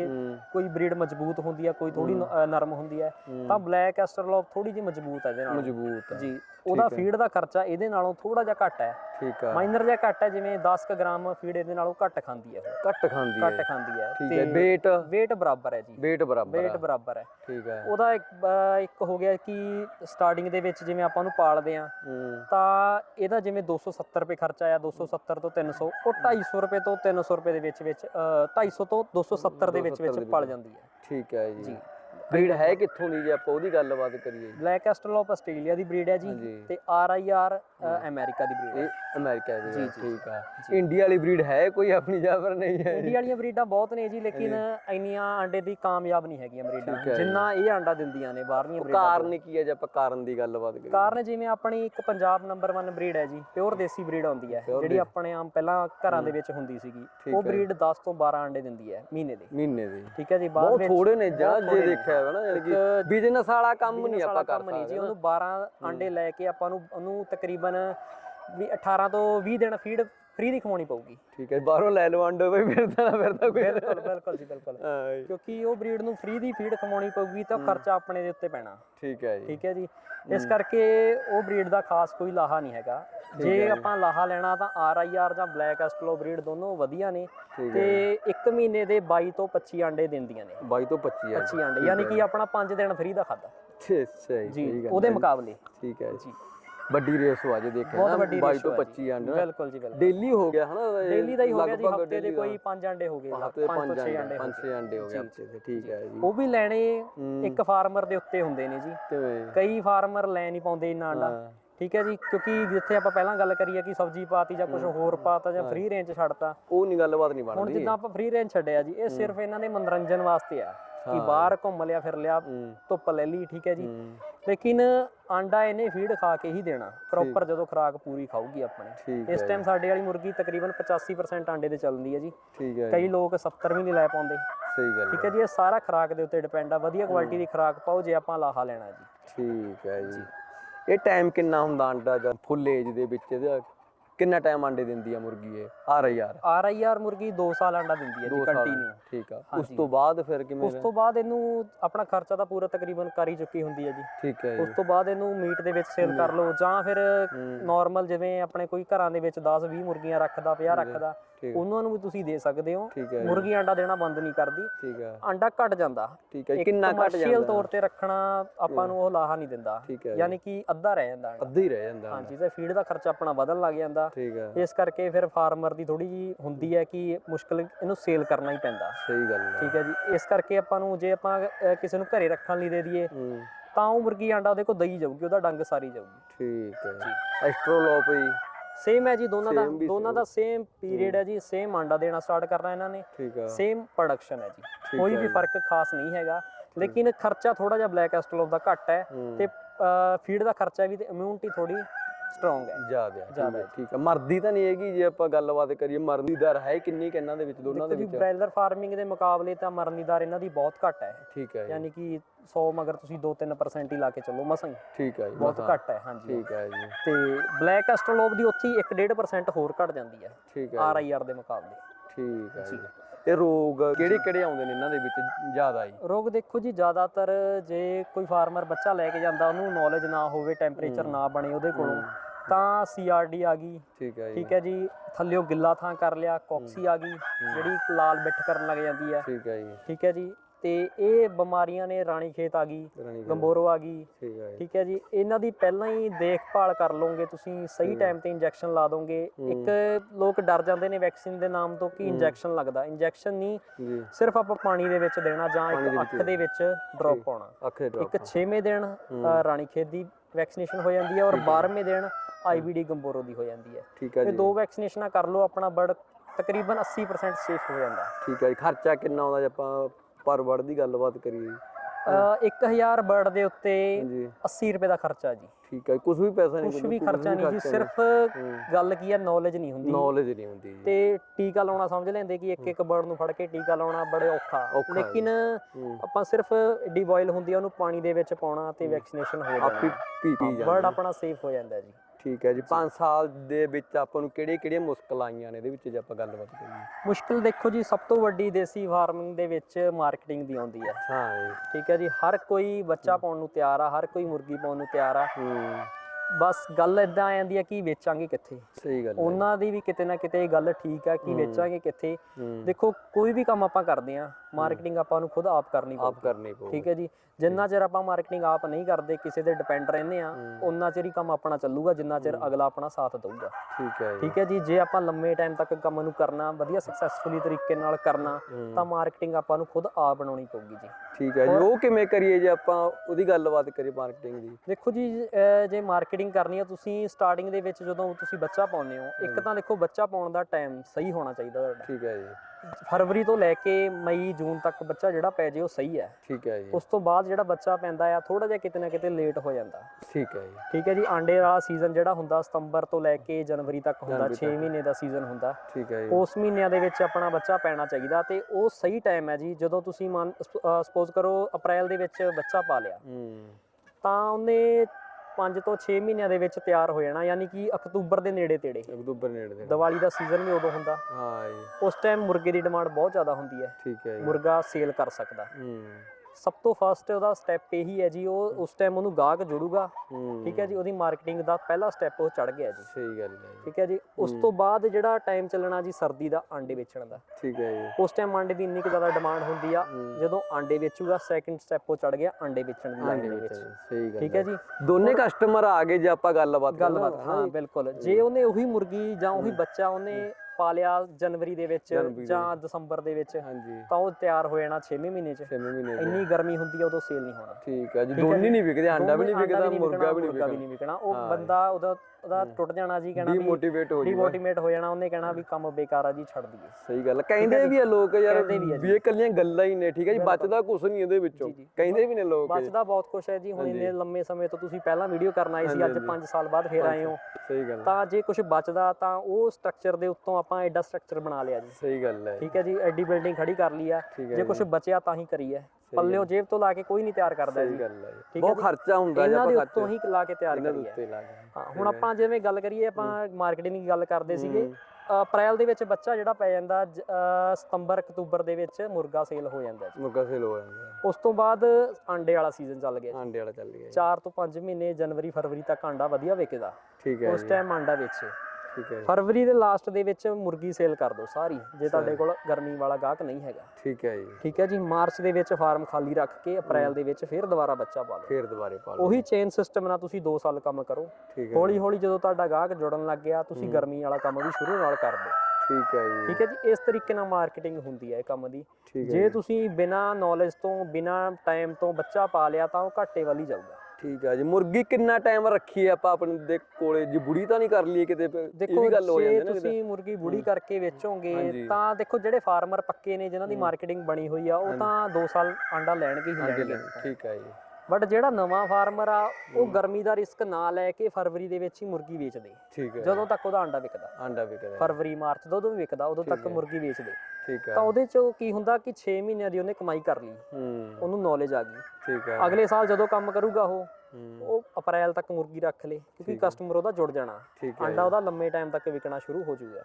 ਕੋਈ ਬਰੀਡ ਮਜ਼ਬੂਤ ਹੁੰਦੀ ਹੈ ਕੋਈ ਥੋੜੀ ਨਰਮ ਹੁੰਦੀ ਹੈ ਤਾਂ ਬਲੈਕ ਐਸਟਰਲੋਪ ਥੋੜੀ ਜਿਹੀ ਮਜ਼ਬੂਤ ਹੈ ਇਹਦੇ ਨਾਲ। ਮਜ਼ਬੂਤ ਜੀ ਉਹਦਾ ਫੀਡ ਦਾ ਖਰਚਾ ਇਹਦੇ ਨਾਲੋਂ ਥੋੜਾ ਜਿਹਾ ਘੱਟ ਹੈ। ਠੀਕ ਆ। ਮਾਈਨਰ ਜਿਹਾ ਘੱਟ ਹੈ ਜਿਵੇਂ 10 ਕ ਗ੍ਰਾਮ ਫੀਡ ਇਹਦੇ ਨਾਲੋਂ ਘੱਟ ਖਾਂਦੀ ਹੈ ਉਹ। ਘੱਟ ਖਾਂਦੀ ਘੱਟ ਹੈ। ਖਾਂਦੀ ਹੈ ਠੀਕ ਹੈ weight? weight ਬਰਾਬਰ ਹੈ ਜੀ। Weight ਬਰਾਬਰ weight ਬਰਾਬਰ ਹੈ ਠੀਕ ਹੈ ਉਹਦਾ ਇੱਕ ਇੱਕ ਹੋ ਗਿਆ ਕਿ ਸਟਾਰਟਿੰਗ ਦੇ ਵਿੱਚ ਜਿਵੇਂ ਆਪਾਂ ਉਹਨੂੰ ਪਾਲਦੇ ਆ ਤਾਂ ਇਹਦਾ ਜਿਵੇਂ 270 ਰੁਪਏ ਖਰਚਾ ਆਇਆ 270 ਤੋਂ 300 ਉਹ 250 ਰੁਪਏ ਤੋਂ 300 ਰੁਪਏ ਦੇ ਵਿੱਚ ਵਿੱਚ ਅਹ 250 ਤੋਂ 270 ਦੇ ਵਿੱਚ ਵਿੱਚ ਪਲ ਜਾਂਦੀ ਹੈ। ਠੀਕ ਹੈ ਜੀ। ਬਰੀਡ ਹੈ ਕਿੱਥੋਂ ਦੀ ਜੇ ਆਪਾਂ ਉਹਦੀ ਗੱਲਬਾਤ ਕਰੀਏ? ਬਲੈਕ ਐਸਟਰਲੋਪ ਆਸਟ੍ਰੇਲੀਆ ਦੀ ਬਰੀਡ ਹੈ ਜੀ ਹਾਂਜੀ। ਤੇ ਆਰ ਆਈ ਆਰ ਅਮਰੀਕਾ ਦੀ ਬਰੀਡ ਹੈ। ਇਹ ਅਮਰੀਕਾ ਦੀ ਜੀ, ਹੈ। ਠੀਕ ਆ। ਇੰਡੀਆ ਵਾਲੀ ਬਰੀਡ ਹੈ ਕੋਈ ਆਪਣੀ ਜਾਂ ਫਿਰ ਨਹੀਂ ਹੈ? ਇੰਡੀਆ ਵਾਲੀਆਂ ਬਰੀਡਾਂ ਬਹੁਤ ਨੇ ਜੀ ਲੇਕਿਨ ਇੰਨੀਆਂ ਆਂਡੇ ਦੀ ਕਾਮਯਾਬ ਨਹੀਂ ਹੈਗੀਆਂ ਬਰੀਡਾਂ। ਠੀਕ ਹੈ ਜੀ। ਜਿੰਨਾ ਇਹ ਆਂਡਾ ਦਿੰਦੀਆਂ ਨੇ ਬਾਹਰਲੀਆਂ ਬਰੀਡਾਂ ਤੋਂ। ਕਾਰਨ ਕੀ ਹੈ ਜੇ ਆਪਾਂ ਕਾਰਨ ਦੀ ਗੱਲਬਾਤ ਕਰੀਏ? ਕਾਰਨ ਜਿਵੇਂ ਆਪਣੀ ਇੱਕ ਪੰਜਾਬ ਨੰਬਰ 1 ਬਰੀਡ ਹੈ ਜੀ ਪਿਓਰ ਦੇਸੀ ਬਰੀਡ ਆਉਂਦੀ ਹੈ Pure ਜਿਹੜੀ ਆਪਣੇ ਆਮ ਪਹਿਲਾਂ ਘਰਾਂ ਦੇ ਵਿੱਚ ਹੁੰਦੀ ਸੀਗੀ। ਠੀਕ ਉਹ ਹੈ। ਬਰੀਡ 10 ਤੋਂ 12 ਆਂਡੇ ਦਿੰਦੀ ਹੈ ਮਹੀਨੇ ਦੇ। ਮਹੀਨੇ ਦੀ। ਠੀਕ ਹੈ ਜੀ ਬਾਅਦ ਬਹੁਤ ਵਿੱਚ ਥੋੜੇ ਨੇ ਜਾਂ ਬਹੁਤ ਜੇ ਨੇ। ਦੇਖਿਆ ਹੋਵੇ ਨਾ ਯਾਨੀ ਕਿ ਬਿਜ਼ਨਸ ਵਾਲਾ ਕੰਮ ਨਹੀਂ ਆਪਾਂ ਕਰ ਨਹੀਂ ਜੀ ਸਕਦੇ ਉਹਨੂੰ 12 ਆਂਡੇ ਲੈ ਕੇ ਆਪਾਂ ਨੂੰ ਉਹਨੂੰ ਤਕਰੀਬਨ ਵੀ 18 ਤੋਂ 20 ਦਿਨ ਫੀਡ ਫ੍ਰੀ ਦੀ ਖਵਾਉਣੀ ਪਊਗੀ। ਠੀਕ ਹੈ ਬਾਹਰੋਂ ਲੈ ਲਓ ਅੰਡੇ ਬਈ ਫਿਰ ਤਾਂ ਨਾ ਫਿਰ ਤਾਂ ਕੋਈ ਬਿਲਕੁਲ ਬਿਲਕੁਲ ਜੀ ਬਿਲਕੁਲ। ਜੀ, ਕਿਉਂਕਿ ਉਹ ਬਰੀਡ ਨੂੰ ਫ੍ਰੀ ਦੀ ਫੀਡ ਖਵਾਉਣੀ ਪਊਗੀ ਤਾਂ ਖਰਚਾ ਆਪਣੇ ਦੇ ਉੱਤੇ ਪੈਣਾ। ਠੀਕ ਹੈ ਜੀ। ਠੀਕ ਹੈ ਜੀ। ਇਸ ਕਰਕੇ ਉਹ ਬਰੀਡ ਦਾ ਖਾਸ ਕੋਈ ਲਾਹਾ ਨਹੀਂ ਹੈਗਾ। ਜੇ ਆਪਾਂ ਲਾਹਾ ਲੈਣਾ ਤਾਂ ਆਰ ਆਈ ਆਰ ਜਾਂ ਬਲੈਕ ਐਸਟਲੋ ਬਰੀਡ ਦੋਨੋਂ ਵਧੀਆ ਨੇ। ਤੇ ਇੱਕ ਮਹੀਨੇ ਦੇ 22 ਤੋਂ 25 ਆਂਡੇ ਦਿੰਦੀਆਂ ਨੇ। 22 ਤੋਂ 25 ਹੈ 25 ਆਂਡੇ। ਯਾਨੀ ਕਿ ਆਪਣਾ 5 ਦਿਨ ਫ੍ਰੀ ਦਾ ਖਾਦਾ ਜੀ ਜੀ ਠੀਕ ਹੈ ਉਹਦੇ ਮੁਕਾਬਲੇ। ਠੀਕ ਹੈ ਜੀ। ਜੀ। ਵੱਡੀ ਰੇਸ ਹੋ ਜੇ ਦੇਖਿਆ ਬਹੁਤ ਨਾ ਵੱਡੀ 22 ratio ਤੋਂ ਹੈ 25 ਅੰਡੇ ਬਿਲਕੁਲ ਜੀ ਬਿਲਕੁਲ। ਡੇਲੀ ਹੋ ਗਿਆ ਹਨਾ ਡੇਲੀ ਦਾ ਹੀ ਹੋ ਗਿਆ ਜੀ ਹਫ਼ਤੇ ਦੇ ਕੋਈ 5 ਆਂਡੇ ਹੋ ਗਏ ਹਫ਼ਤੇ 5 ਤੋਂ 6 ਅੰਡੇ ਆਂਡੇ ਹੋ 5 6 ਅੰਡੇ ਹੋ ਗਏ ਹਫ਼ਤੇ ਦੇ ਠੀਕ ਹੈ ਜੀ। ਉਹ ਵੀ ਲੈਣੇ। ਇੱਕ ਫਾਰਮਰ ਦੇ ਉੱਤੇ ਹੁੰਦੇ ਨੇ ਜੀ। ਕਈ ਫਾਰਮਰ ਲੈ ਨਹੀਂ ਪਾਉਂਦੇ ਇੰਨਾ ਅੰਡਾ ਠੀਕ ਹੈ ਜੀ ਕਿਉਂਕਿ ਜਿੱਥੇ ਆਪਾਂ ਪਹਿਲਾਂ ਗੱਲ ਕਰੀਏ ਕਿ ਸਬਜ਼ੀ ਪਾਤੀ ਜਾਂ ਕੁਝ ਹੋਰ ਪਾਤਾ ਜਾਂ ਫ੍ਰੀ ਰੇਂਜ ਛੱਡਤਾ। ਉਹ ਨਹੀਂ ਗੱਲਬਾਤ ਨਹੀਂ ਹੁਣ ਬਣਦੀ। ਜਿੱਦਾਂ ਆਪਾਂ ਫ੍ਰੀ ਰੇਂਜ ਛੱਡਿਆ ਜੀ ਇਹ ਸਿਰਫ ਇਹਨਾਂ ਦੇ ਮਨੋਰੰਜਨ ਵਾਸਤੇ ਆ। ਕਿ ਬਾਹਰ ਘੁੰਮ ਲਿਆ ਫਿਰ ਲਿਆ ਧੁੱਪ ਲੈ ਲਈ ਠੀਕ ਹੈ ਜੀ। ਲੇਕਿਨ ਆਂਡਾ ਇਹਨੇ ਫੀਡ ਖਾ ਕੇ ਹੀ ਦੇਣਾ ਪ੍ਰੋਪਰ ਜਦੋਂ ਖੁਰਾਕ ਪੂਰੀ ਖਾਊਗੀ ਆਪਣੇ। ਇਸ ਟਾਈਮ ਸਾਡੇ ਵਾਲੀ ਮੁਰਗੀ ਤਕਰੀਬਨ 85% ਆਂਡੇ ਤੇ ਚੱਲਦੀ ਹੈ ਜੀ। ਠੀਕ ਹੈ ਕਈ ਲੋਕ 70 ਵੀ ਨਹੀਂ ਲੈ ਪਾਉਂਦੇ। ਸਹੀ ਗੱਲ ਠੀਕ ਹੈ ਜੀ ਇਹ ਸਾਰਾ ਖੁਰਾਕ ਦੇ ਉੱਤੇ ਡਿਪੈਂਡ ਆ। ਵਧੀਆ ਕੁਆਲਿਟੀ ਦੀ ਖੁਰਾਕ ਪਾਓ ਜੇ ਆਪਾਂ ਲਾਹਾ ਲੈਣਾ ਜੀ। ਠੀਕ ਹੈ ਜੀ। ਇਹ ਟਾਈਮ ਕਿੰਨਾ ਹੁੰਦਾ ਅੰਡਾ ਜਾਂ ਫੁੱਲ ਏਜ ਦੇ ਵਿੱਚ ਇਹਦਾ ਕਿੰਨਾ ਟਾਈਮ ਅੰਡੇ ਦਿੰਦੀ ਆ ਮੁਰਗੀ ਇਹ? ਆ ਰਹੀ ਯਾਰ ਆਰ ਆਈ ਆਰ ਮੁਰਗੀ 2 ਸਾਲ ਆਂਡਾ ਦਿੰਦੀ ਹੈ ਜੀ ਕੰਟੀਨਿਊ ਠੀਕ ਆ। ਉਸ ਤੋਂ ਬਾਅਦ ਫਿਰ ਕਿਵੇਂ ਉਸ ਤੋਂ ਬਾਅਦ ਇਹਨੂੰ ਆਪਣਾ ਖਰਚਾ ਤਾਂ ਪੂਰਾ ਤਕਰੀਬਨ ਕਰ ਹੀ ਚੁੱਕੀ ਹੁੰਦੀ ਹੈ ਜੀ। ਠੀਕ ਹੈ ਉਸ ਤੋਂ ਬਾਅਦ ਇਹਨੂੰ ਮੀਟ ਦੇ ਵਿੱਚ ਸੇਲ ਕਰ ਲਓ ਜਾਂ ਫਿਰ ਨਾਰਮਲ ਜਿਵੇਂ ਆਪਣੇ ਕੋਈ ਘਰਾਂ ਦੇ ਵਿੱਚ 10 20 ਮੁਰਗੀਆਂ ਰੱਖਦਾ 50 ਰੱਖਦਾ ਉਹਨਾਂ ਨੂੰ ਵੀ ਤੁਸੀਂ ਦੇ ਸਕਦੇ ਹੋ। ਮੁਰਗੀ ਆਂਡਾ ਦੇਣਾ ਬੰਦ ਨਹੀਂ ਕਰਦੀ। ਠੀਕ ਹੈ ਆਂਡਾ ਘਟ ਜਾਂਦਾ। ਠੀਕ ਹੈ ਕਿੰਨਾ ਘਟ ਕਮਰਸ਼ੀਅਲ ਜਾਂਦਾ? ਤੌਰ ਤੇ ਰੱਖਣਾ ਆਪਾਂ ਨੂੰ ਉਹ ਲਾਹਾ ਨਹੀਂ ਦਿੰਦਾ। ਯਾਨੀ ਕਿ ਅੱਧਾ ਰਹਿ ਜਾਂਦਾ ਅੱਧਾ ਹੀ ਰਹਿ ਜਾਂਦਾ। ਹਾਂਜੀ ਤੇ ਫੀਡ ਦਾ ਖਰਚਾ ਆਪਣਾ ਵਧਣ ਲੱਗ ਜਾਂਦਾ। ਠੀਕ ਹੈ ਇਸ ਕਰਕੇ ਫਿਰ ਫਾਰਮਰ ਦੀ ਥੋੜੀ ਜੀ ਹੁੰਦੀ ਹੈ ਕਿ ਮੁਸ਼ਕਲ ਇਹਨੂੰ ਸੇਲ ਕਰਨਾ ਹੀ ਪੈਂਦਾ। ਸਹੀ ਗੱਲ ਹੈ ਠੀਕ ਹੈ ਜੀ। ਇਸ ਕਰਕੇ ਆਪਾਂ ਨੂੰ ਜੇ ਆਪਾਂ ਕਿਸੇ ਨੂੰ ਘਰੇ ਰੱਖਣ ਲਈ ਦੇ ਦਈਏ ਤਾਂ ਉਹ ਮੁਰਗੀ ਆਂਡਾ ਉਹਦੇ ਕੋਲ ਦਈ ਜਾਊਗੀ ਉਹਦਾ ਡੰਗ ਸਾਰੀ ਜਾਊਗੀ। ਠੀਕ ਹੈ ਐਸਟ੍ਰੋਲੋਪ ਸੇਮ ਹੈ ਜੀ ਦੋਨਾਂ ਦਾ Same ਵੀ ਦੋਨਾਂ ਦਾ ਸੇਮ ਪੀਰੀਅਡ ਹੈ ਜੀ ਸੇਮ ਆਂਡਾ ਦੇਣਾ ਸਟਾਰਟ ਕਰਨਾ ਇਹਨਾਂ ਨੇ। ਠੀਕ ਆ। ਸੇਮ ਪ੍ਰੋਡਕਸ਼ਨ ਹੈ ਜੀ। ਕੋਈ ਵੀ ਫ਼ਰਕ ਖਾਸ ਨਹੀਂ ਹੈਗਾ। ਲੇਕਿਨ ਖਰਚਾ ਥੋੜਾ ਜਿਹਾ ਬਲੈਕ ਐਸਟਲੋਪ ਦਾ ਘੱਟ ਹੈ ਹੂੰ। ਤੇ ਫੀਡ ਦਾ ਖਰਚਾ ਵੀ ਤੇ ਇਮਿਊਨਿਟੀ ਥੋੜੀ ਸਟਰੋਂਗ ਹੈ। ਜ਼ਿਆਦਾ ਜ਼ਿਆਦਾ। ਠੀਕ ਹੈ। ਮਰਦੀ ਤਾਂ ਨਹੀਂ ਹੈਗੀ ਜੇ ਆਪਾਂ ਗੱਲਬਾਤ ਕਰੀਏ ਮਰਦੀ ਦਰ ਹੈ ਕਿੰਨੀ ਕਿ ਇਹਨਾਂ ਦੇ ਵਿੱਚ ਦੋਨਾਂ ਦੇ ਵਿੱਚ? ਬ੍ਰਾਇਲਰ ਫਾਰਮਿੰਗ ਦੇ ਮੁਕਾਬਲੇ ਤਾਂ ਮਰਨ ਦੀ ਦਰ ਇਹਨਾਂ ਦੀ ਬਹੁਤ ਘੱਟ ਹੈ। ਠੀਕ ਹੈ ਯਾਨੀ ਕਿ 100 ਮਗਰ ਤੁਸੀਂ 2-3% ਹੀ ਲਾ ਕੇ ਚੱਲੋ ਮਸਾਂ ਹੀ। ਠੀਕ ਹੈ ਜੀ ਬਹੁਤ। ਘੱਟ ਹੈ ਹਾਂਜੀ। ਠੀਕ ਹੈ ਜੀ। ਤੇ ਬਲੈਕ ਐਸਟਰੋਲੋਬ ਦੀ ਉੱਥੇ 1.5% ਹੋਰ ਘਟ ਜਾਂਦੀ ਹੈ ਠੀਕ ਹੈ ਆਰ ਆਈ ਆਰ ਦੇ ਮੁਕਾਬਲੇ। ਠੀਕ ਹੈ ਜੀ। ਇਹ ਰੋਗ ਕਿਹੜੇ ਕਿਹੜੇ ਆਉਂਦੇ ਨੇ ਇਹਨਾਂ ਦੇ ਵਿੱਚ ਜ਼ਿਆਦਾ ਜੀ? ਰੋਗ ਦੇਖੋ ਜੀ ਜ਼ਿਆਦਾਤਰ ਜੇ ਕੋਈ ਫਾਰਮਰ ਬੱਚਾ ਲੈ ਕੇ ਜਾਂਦਾ ਉਹਨੂੰ ਨੌਲੇਜ ਨਾ ਹੋਵੇ ਟੈਂਪਰੇਚਰ ਨਾ ਬਣੇ ਉਹਦੇ ਕੋਲੋਂ ਤਾਂ ਸੀਆਰਡੀ ਆ ਗਈ। ਠੀਕ ਹੈ ਜੀ। ਠੀਕ ਹੈ ਜੀ ਥੱਲਿਓ ਗਿੱਲਾ ਥਾਂ ਕਰ ਲਿਆ ਕੋਕਸੀ ਆ ਗਈ ਜਿਹੜੀ ਲਾਲ ਬਿੱਠ ਕਰਨ ਲੱਗ ਜਾਂਦੀ ਹੈ। ਠੀਕ ਹੈ ਜੀ। ਠੀਕ ਹੈ ਜੀ ਤੇ ਇਹ ਬਿਮਾਰੀਆਂ ਨੇ ਰਾਣੀ ਖੇਤ ਆ ਗਈ ਰਾਣੀ ਖੇਤ। ਗੰਬੋਰੋ ਆ ਗਈ। ਠੀਕ ਹੈ ਜੀ। ਠੀਕ ਹੈ ਜੀ ਇਹਨਾਂ ਦੀ ਪਹਿਲਾਂ ਹੀ ਦੇਖਭਾਲ ਕਰ ਲਓਗੇ ਤੁਸੀਂ ਸਹੀ ਟਾਈਮ ਤੇ ਇੰਜੈਕਸ਼ਨ ਲਾ ਦੋਗੇ। ਇੱਕ ਲੋਕ ਡਰ ਜਾਂਦੇ ਨੇ ਵੈਕਸੀਨ ਦੇ ਨਾਮ ਤੋਂ ਕਿ ਇੰਜੈਕਸ਼ਨ ਲੱਗਦਾ। ਇੰਜੈਕਸ਼ਨ ਨਹੀਂ ਜੀ। ਸਿਰਫ ਆਪਾਂ ਪਾਣੀ ਦੇ ਵਿੱਚ ਦੇਣਾ ਜਾਂ ਇੱਕ ਅੱਖ ਦੇ ਵਿੱਚ ਡ੍ਰੌਪ ਪਾਉਣਾ। ਅੱਖੇ ਇੱਕ 6ਵੇਂ ਦਿਨ ਅ, ਰਾਣੀਖੇਤ ਦੀ ਵੈਕਸੀਨੇਸ਼ਨ ਹੋ ਜਾਂਦੀ ਹੈ ਔਰ 12ਵੇਂ ਦਿਨ ਆਈਬੀਡੀ ਗੰਬੋਰੋ ਦੀ ਹੋ ਜਾਂਦੀ ਹੈ। ਠੀਕ ਹੈ ਇਹ ਜੀ। ਦੋ ਵੈਕਸੀਨੇਸ਼ਨਾਂ ਕਰ ਲਓ ਆਪਣਾ ਬਰਡ ਤਕਰੀਬਨ 80% ਸੇਫ ਹੋ ਜਾਂਦਾ। ਠੀਕ ਹੈ ਜੀ। ਖਰਚਾ ਕਿੰਨਾ ਆਉਂਦਾ ਜੇ ਆਪਾਂ ਪਰ ਵੜ ਦੀ ਗੱਲਬਾਤ ਕਰੀਏ ਅ, 1000 ਬਰਡ ਦੇ ਉੱਤੇ ਜੀ 80 ਰੁਪਏ ਦਾ ਖਰਚਾ ਜੀ। ਠੀਕ ਹੈ ਕੁਝ ਵੀ ਪੈਸਾ ਨਹੀਂ ਕੁਝ ਵੀ ਖਰਚਾ ਨਹੀਂ ਜੀ ਸਿਰਫ ਗੱਲ ਕੀ ਹੈ ਨੌਲੇਜ ਨਹੀਂ ਹੁੰਦੀ। ਨੌਲੇਜ ਨਹੀਂ ਹੁੰਦੀ ਜੀ। ਤੇ ਟੀਕਾ ਲਾਉਣਾ ਸਮਝ ਲੈਂਦੇ ਕਿ ਇੱਕ ਇੱਕ ਬਰਡ ਨੂੰ ਫੜ ਕੇ ਟੀਕਾ ਲਾਉਣਾ ਬੜੇ ਔਖਾ। ਔਖਾ ਹੈ ਲੇਕਿਨ ਹੂੰ। ਆਪਾਂ ਸਿਰਫ ਡੀ ਬੋਇਲ ਹੁੰਦੀ ਆ ਉਹਨੂੰ ਪਾਣੀ ਦੇ ਵਿੱਚ ਪਾਉਣਾ ਤੇ ਵੈਕਸੀਨੇਸ਼ਨ ਹੋ ਆਪੀ ਪੀ ਬਰਡ ਜਾਂਦੇ ਆਪਣਾ ਸੇਫ ਹੋ ਜਾਂਦਾ ਜੀ। ਠੀਕ ਹੈ ਜੀ 5 ਸਾਲ ਦੇ ਵਿੱਚ ਆਪਾਂ ਨੂੰ ਕਿਹੜੇ ਕਿਹੜੇ ਮੁਸ਼ਕਲ ਆਈਆਂ ਨੇ ਇਹਦੇ ਵਿੱਚ ਜੇ ਆਪਾਂ ਗੱਲਬਾਤ ਕਰੀਏ? ਮੁਸ਼ਕਿਲ ਦੇਖੋ ਜੀ ਸਭ ਤੋਂ ਵੱਡੀ ਦੇਸੀ ਫਾਰਮਿੰਗ ਦੇ ਵਿੱਚ ਮਾਰਕੀਟਿੰਗ ਦੀ ਆਉਂਦੀ ਹੈ। ਹਾਂ ਜੀ। ਠੀਕ ਹੈ ਜੀ ਹਰ ਕੋਈ ਬੱਚਾ ਪਾਉਣ ਨੂੰ ਤਿਆਰ ਆ ਹਰ ਕੋਈ ਮੁਰਗੀ ਪਾਉਣ ਨੂੰ ਤਿਆਰ ਆ। ਹੂੰ। ਬਸ ਗੱਲ ਇਦਾਂ ਆ ਜਾਂਦੀ ਆ ਕਿ ਵੇਚਾਂਗੇ ਕਿੱਥੇ? ਸਹੀ ਗੱਲ ਹੈ। ਉਹਨਾਂ ਦੀ ਵੀ ਕਿਤੇ ਨਾ ਕਿਤੇ ਇਹ ਗੱਲ ਠੀਕ ਆ ਕਿ ਵੇਚਾਂਗੇ ਕਿੱਥੇ? ਹੂੰ। ਦੇਖੋ ਕੋਈ ਵੀ ਕੰਮ ਆਪਾਂ ਕਰਦੇ ਆ ਮਾਰਕੀਟਿੰਗ ਆਪਾਂ ਨੂੰ ਖੁਦ ਆਪ ਕਰਨੀ ਆਪ ਪਊਗੀ। ਕਰਨੀ ਪਊ ਠੀਕ ਹੈ ਜੀ? ਜਿੰਨਾ ਚਿਰ ਆਪਾਂ ਮਾਰਕੀਟਿੰਗ ਆਪ ਨਹੀਂ ਕਰਦੇ ਕਿਸੇ ਤੇ ਡਿਪੈਂਡ ਰਹਿੰਦੇ ਆ ਉਹਨਾਂ ਚਿਰ ਹੀ ਕੰਮ ਆਪਣਾ ਚੱਲੂਗਾ ਜਿੰਨਾ ਚਿਰ ਅਗਲਾ ਆਪਣਾ ਸਾਥ ਦਊਗਾ। ਠੀਕ ਹੈ ਠੀਕ ਹੈ ਜੀ? ਜੇ ਆਪਾਂ ਲੰਮੇ ਟਾਈਮ ਤੱਕ ਕੰਮ ਨੂੰ ਕਰਨਾ ਵਧੀਆ ਸਕਸੈਸਫੁਲੀ ਤਰੀਕੇ ਨਾਲ ਕਰਨਾ ਤਾਂ ਮਾਰਕੀਟਿੰਗ ਆਪਾਂ ਨੂੰ ਖੁਦ ਆਪ ਬਣਾਉਣੀ ਪਊਗੀ ਜੀ। ਠੀਕ ਹੈ ਜੀ। ਉਹ ਕਿਵੇਂ ਕਰੀਏ ਜੇ ਆਪਾਂ ਉਹਦੀ ਗੱਲਬਾਤ ਕਰੀਏ ਮਾਰਕੀਟਿੰਗ ਦੀ? ਦੇਖੋ ਜੀ ਜੇ ਮਾਰਕੀਟਿੰਗ ਕਰਨੀ ਹੈ ਤੁਸੀਂ ਸਟਾਰਟਿੰਗ ਦੇ ਵਿੱਚ ਜਦੋਂ ਤੁਸੀਂ ਬੱਚਾ ਪਾਉਂਦੇ ਹੋ ਇੱਕ ਤਾਂ ਦੇਖੋ ਬੱਚਾ ਪਾਉਣ ਦਾ ਟਾਈਮ ਸਹੀ ਹੋਣਾ ਚਾਹੀਦਾ ਤੁਹਾਡਾ। ਠੀਕ ਹੈ ਜੀ। ਫਰਵਰੀ ਤੋਂ ਲੈ ਕੇ ਮਈ ਜੂਨ ਤੱਕ ਬੱਚਾ ਜਿਹੜਾ ਪੈ ਜੇ ਉਹ ਸਹੀ ਹੈ। ਠੀਕ ਹੈ ਜੀ। ਉਸ ਤੋਂ ਬਾਅਦ ਜਿਹੜਾ ਬੱਚਾ ਪੈਂਦਾ ਆ ਥੋੜਾ ਜਿਹਾ ਕਿਤੇ ਨਾ ਕਿਤੇ ਲੇਟ ਹੋ ਜਾਂਦਾ। ਠੀਕ ਹੈ ਜੀ। ਠੀਕ ਹੈ ਜੀ ਆਂਡੇ ਵਾਲਾ ਸੀਜ਼ਨ ਜਿਹੜਾ ਹੁੰਦਾ ਸਤੰਬਰ ਤੋਂ ਲੈ ਕੇ ਜਨਵਰੀ ਤੱਕ ਹੁੰਦਾ 6 ਮਹੀਨੇ ਦਾ ਸੀਜ਼ਨ ਹੁੰਦਾ। ਠੀਕ ਹੈ ਜੀ। ਉਸ ਮਹੀਨਿਆਂ ਦੇ ਵਿੱਚ ਆਪਣਾ ਬੱਚਾ ਪੈਣਾ ਚਾਹੀਦਾ ਤੇ ਉਹ ਸਹੀ ਟਾਈਮ ਹੈ ਜੀ ਜਦੋਂ ਤੁਸੀਂ ਮੰਨ ਸਪੋਜ਼ ਕਰੋ ਅਪ੍ਰੈਲ ਦੇ ਵਿੱਚ ਬੱਚਾ ਪਾ ਲਿਆ। ਹੂੰ। ਤਾਂ ਉਹਨੇ 5 ਤੋਂ 6 ਮਹੀਨਿਆਂ ਦੇ ਵਿੱਚ ਤਿਆਰ ਹੋ ਜਾਣਾ ਯਾਨੀ ਕਿ ਅਕਤੂਬਰ ਦੇ ਨੇੜੇ ਤੇੜੇ। ਅਕਤੂਬਰ ਨੇੜੇ ਦੇ ਦੀਵਾਲੀ ਦਾ ਸੀਜ਼ਨ ਵੀ ਉਦੋਂ ਹੁੰਦਾ। ਹਾਂ ਜੀ। ਉਸ ਟਾਈਮ ਮੁਰਗੇ ਦੀ ਡਿਮਾਂਡ ਬਹੁਤ ਜ਼ਿਆਦਾ ਹੁੰਦੀ ਹੈ। ਠੀਕ ਹੈ ਜੀ। ਮੁਰਗਾ ਸੇਲ ਕਰ ਸਕਦਾ। ਹੂੰ। ਸਭ ਤੋਂ ਫਸਟ ਉਹਦਾ ਸਟੈਪ ਇਹੀ ਹੈ ਜੀ ਉਹ ਉਸ ਟਾਈਮ ਉਹਨੂੰ ਗਾਹਕ ਜੁੜੂਗਾ। ਠੀਕ ਹੈ ਜੀ ਉਹਦੀ ਮਾਰਕੀਟਿੰਗ ਦਾ ਪਹਿਲਾ ਸਟੈਪ ਉਹ ਚੜ ਗਿਆ ਜੀ। ਸਹੀ ਗੱਲ ਹੈ ਠੀਕ ਹੈ ਜੀ ਉਸ ਤੋਂ ਬਾਅਦ ਜਿਹੜਾ ਟਾਈਮ ਚੱਲਣਾ ਜੀ ਸਰਦੀ ਦਾ ਆਂਡੇ ਵੇਚਣ ਦਾ। ਠੀਕ ਹੈ ਜੀ। ਉਸ ਟਾਈਮ ਆਂਡੇ ਦੀ ਇੰਨੀ ਕੁ ਜ਼ਿਆਦਾ ਡਿਮਾਂਡ ਹੁੰਦੀ ਆ ਜਦੋਂ ਆਂਡੇ ਵੇਚੂਗਾ ਸੈਕਿੰਡ ਸਟੈਪ ਉਹ ਚੜ ਗਿਆ ਆਂਡੇ ਵੇਚਣ ਦੀ ਲਾਈਨ ਦੇ ਵਿੱਚ। ਸਹੀ ਗੱਲ ਠੀਕ ਹੈ ਜੀ। ਦੋਨੇ ਕਸਟਮਰ ਆ ਗਏ ਜੇ ਆਪਾਂ ਗੱਲਬਾਤ ਗੱਲਬਾਤ ਹਾਂ ਬਿਲਕੁਲ। ਜੇ ਉਹਨੇ ਉਹੀ ਮੁਰਗੀ ਜਾਂ ਉਹੀ ਬੱਚਾ ਉਹਨੇ ਪਾਲਿਆ ਜਨਵਰੀ ਦੇ ਵਿੱਚ ਜਾਂ ਦਸੰਬਰ ਦੇ ਵਿੱਚ। ਹਾਂਜੀ। ਤਾਂ ਉਹ ਤਿਆਰ ਹੋ ਜਾਣਾ 6ਵੇਂ ਮਹੀਨੇ 'ਚ। 6 ਮਹੀਨੇ ਇੰਨੀ ਗਰਮੀ ਹੁੰਦੀ ਆ ਉਦੋਂ ਸੇਲ ਨਹੀਂ ਹੋਣਾ। ਠੀਕ ਹੈ ਜੀ ਦੋਨੇ ਨਹੀਂ ਵਿਕਦੇ ਆਂਡਾ ਵੀ ਨਹੀਂ ਦੋਵੇਂ ਵਿਕਦਾ ਮੁਰਗਾ ਵੀ ਨਹੀਂ ਮੁਰਗਾ ਵੀ ਨਹੀਂ ਵਿਕਣਾ। ਉਹ ਬੰਦਾ ਉਹਦਾ ਉਹਦਾ ਟੁੱਟ ਜਾਣਾ ਜੀ ਕਹਿਣਾ ਵੀ ਡੀਮੋਟੀਵੇਟ ਹੋ ਜਾਊਗਾ ਡੀਮੋਟੀਵੇਟ ਹੋ ਜਾਣਾ ਉਹਨੇ ਕਹਿਣਾ ਵੀ ਕੰਮ ਬੇਕਾਰ ਆ ਜੀ ਛੱਡ ਦਈਏ। ਸਹੀ ਗੱਲ। ਕਹਿੰਦੇ ਵੀ ਆ ਲੋਕ ਯਾਰ ਕਹਿੰਦੇ ਵੀ ਆ ਵੀ ਇਹ ਕੱਲੀਆਂ ਗੱਲਾਂ ਹੀ ਨੇ ਠੀਕ ਹੈ ਜੀ? ਬਚਦਾ ਕੁਝ ਨਹੀਂ ਇਹਦੇ ਵਿੱਚੋਂ। ਕਹਿੰਦੇ ਵੀ ਨੇ ਲੋਕ ਬਚਦਾ ਬਹੁਤ ਕੁਛ ਹੈ ਜੀ। ਹੁਣ ਇੰਨੇ ਲੰਮੇ ਸਮੇਂ ਤੋਂ ਤੁਸੀਂ ਪਹਿਲਾਂ ਵੀਡੀਓ ਕਰਨ ਆਏ ਸੀ ਅੱਜ 5 ਸਾਲ ਬਾਅਦ ਫੇਰ ਆਏ ਹੋ। ਸਹੀ ਗੱਲ ਤਾਂ ਜੇ ਕੁਝ ਬਚਦਾ ਤਾਂ ਉਹ ਸਟਰਕਚਰ ਦੇ ਉੱਤੋਂ ਆਪਾਂ ਐਡਾ ਸਟਰਕਚਰ ਬਣਾ ਲਿਆ ਜੀ। ਸਹੀ ਗੱਲ ਹੈ। ਠੀਕ ਹੈ ਜੀ? ਐਡੀ ਬਿਲਡਿੰਗ ਖੜੀ ਕਰ ਲਈ ਆ। ਠੀਕ ਹੈ ਜੇ ਕੁਝ ਬਚਿਆ ਤਾਂ ਹੀ ਕਰੀ ਹੈ ਪੱਲਿਓ ਜੇਬ ਤੋਂ ਲਾ ਕੇ ਕੋਈ ਨਹੀਂ ਤਿਆਰ ਕਰਦਾ ਸਹੀ ਜੀ। ਗੱਲ ਹੈ। ਜੀ। ਠੀਕ ਹੈ ਬਹੁਤ। ਖਰਚਾ ਹੁੰਦਾ ਜੇ ਆਪਾਂ ਖਰਚਾ ਉੱਤੋਂ ਹੀ ਲਾ ਕੇ ਤਿਆਰ ਇਹਨਾਂ ਦੇ ਕਰੀ ਹੈ ਹੁਣ ਆਪਾਂ ਜਿਵੇਂ ਗੱਲ ਕਰੀਏ ਆਪਾਂ ਮਾਰਕੀਟਿੰਗ ਦੀ ਗੱਲ ਕਰਦੇ ਸੀਗੇ ਅਪ੍ਰੈਲ ਦੇ ਵਿੱਚ ਬੱਚਾ ਜਿਹੜਾ ਪੈ ਜਾਂਦਾ ਸਤੰਬਰ ਅਕਤੂਬਰ ਦੇ ਵਿੱਚ ਮੁਰਗਾ ਸੇਲ ਹੋ ਜਾਂਦਾ ਜੀ। ਮੁਰਗਾ ਸੇਲ ਹੋ ਜਾਂਦਾ ਉਸ ਤੋਂ ਬਾਅਦ ਆਂਡੇ ਵਾਲਾ ਸੀਜ਼ਨ ਚੱਲ ਗਿਆ। ਆਂਡੇ ਵਾਲਾ ਚੱਲ ਗਿਆ ਜੀ। 4 ਤੋਂ 5 ਮਹੀਨੇ ਜਨਵਰੀ ਫਰਵਰੀ ਤੱਕ ਆਂਡਾ ਵਧੀਆ ਵਿਕਦਾ। ਠੀਕ ਹੈ ਉਸ ਟਾਈਮ ਆਂਡਾ ਵੇਚੇ। ਠੀਕ ਹੈ ਫਰਵਰੀ ਦੇ ਲਾਸਟ ਦੇ ਵਿੱਚ ਮੁਰਗੀ ਸੇਲ ਕਰ ਦਿਓ ਸਾਰੀ ਜੇ ਤੁਹਾਡੇ ਕੋਲ ਗਰਮੀ ਵਾਲਾ ਗਾਹਕ ਨਹੀਂ ਹੈਗਾ। ਠੀਕ ਹੈ ਜੀ। ਠੀਕ ਹੈ ਜੀ ਮਾਰਚ ਦੇ ਵਿੱਚ ਫਾਰਮ ਖਾਲੀ ਰੱਖ ਕੇ ਅਪ੍ਰੈਲ ਦੇ ਵਿੱਚ ਫਿਰ ਦੁਬਾਰਾ ਬੱਚਾ ਪਾ ਲਓ ਫੇਰ ਦੁਬਾਰੇ ਪਾ ਲਓ ਉਹੀ ਚੇਨ ਸਿਸਟਮ ਨਾਲ ਤੁਸੀਂ 2 ਸਾਲ ਕੰਮ ਕਰੋ। ਹੌਲੀ ਹੌਲੀ ਜਦੋਂ ਤੁਹਾਡਾ ਗਾਹਕ ਜੁੜਨ ਲੱਗ ਗਿਆ ਤੁਸੀਂ ਗਰਮੀ ਵਾਲਾ ਕੰਮ ਵੀ ਸ਼ੁਰੂ ਨਾਲ ਕਰ ਦਿਓ। ਠੀਕ ਹੈ ਜੀ। ਠੀਕ ਹੈ ਜੀ ਇਸ ਤਰੀਕੇ ਨਾਲ ਮਾਰਕੀਟਿੰਗ ਹੁੰਦੀ ਹੈ ਇਹ ਕੰਮ ਦੀ। ਜੇ ਤੁਸੀਂ ਬਿਨਾ ਨੌਲੇਜ ਤੋਂ ਬਿਨਾ ਟਾਈਮ ਤੋਂ ਬੱਚਾ ਪਾ ਲਿਆ ਤਾਂ ਉਹ ਘਾਟੇ ਵੱਲ ਜਾਊਗਾ। ਠੀਕ ਹੈ ਜੀ ਮੁਰਗੀ ਕਿੰਨਾ ਟਾਈਮ ਰੱਖੀ ਆਪਾਂ ਆਪਣੇ ਦੇ ਕੋਲੇ? ਜੀ ਬੁੜੀ ਤਾਂ ਨਹੀਂ ਕਰ ਲਈ ਕਿਤੇ? ਇਹ ਦੇਖੋ ਵੀ ਗੱਲ ਹੋ ਜੇ ਜਾਂਦੀ ਹੈ ਨਾ ਕਿਤੇ। ਤੁਸੀਂ ਮੁਰਗੀ ਬੁੜੀ ਕਰਕੇ ਵੇਚੋਗੇ ਹਾਂਜੀ। ਤਾਂ ਦੇਖੋ ਜਿਹੜੇ ਫਾਰਮਰ ਪੱਕੇ ਨੇ ਜਿਨ੍ਹਾਂ ਦੀ ਮਾਰਕੀਟਿੰਗ ਬਣੀ ਹੋਈ ਆ ਉਹ ਤਾਂ 2 ਸਾਲ ਆਂਡਾ ਲੈਣਗੇ ਹੀ ਲੈਣਗੇ ਠੀਕ ਹੈ ਜੀ। ਬਟ ਜਿਹੜਾ ਨਵਾਂ ਫਾਰਮਰ ਆ ਉਹ ਗਰਮੀ ਦਾ ਰਿਸਕ ਨਾ ਲੈ ਕੇ ਫਰਵਰੀ ਦੇ ਵਿੱਚ ਹੀ ਮੁਰਗੀ ਵੇਚਦੇ। ਠੀਕ ਹੈ ਜਦੋਂ ਤੱਕ ਉਹਦਾ ਆਂਡਾ ਵਿਕਦਾ। ਆਂਡਾ ਵਿਕਦਾ। ਹੈ। ਫਰਵਰੀ ਮਾਰਚ ਜਦੋਂ ਵੀ ਵਿਕਦਾ ਉਦੋਂ ਤੱਕ ਮੁਰਗੀ ਵੇਚਦੇ। ਠੀਕ ਹੈ। ਤਾਂ ਉਹਦੇ ਚ ਕੀ ਹੁੰਦਾ ਕਿ 6 ਮਹੀਨਿਆਂ ਦੀ ਉਹਨੇ ਕਮਾਈ ਕਰ ਲਈ। ਹੂੰ। ਉਹਨੂੰ ਨੌਲੇਜ ਆ ਗਈ। ਠੀਕ ਹੈ। ਅਗਲੇ ਸਾਲ ਜਦੋਂ ਕੰਮ ਕਰੂਗਾ ਉਹ ਉਹ ਅਪ੍ਰੈਲ ਤੱਕ ਮੁਰਗੀ ਰੱਖ ਲੇ ਕਿਉਂਕਿ ਕਸਟਮਰ ਉਹਦਾ ਜੁੜ ਜਾਣਾ। ਆਂਡਾ ਉਹਦਾ ਲੰਮੇ ਟਾਈਮ ਤੱਕ ਵਿਕਣਾ ਸ਼ੁਰੂ ਹੋ ਜਾਊਗਾ।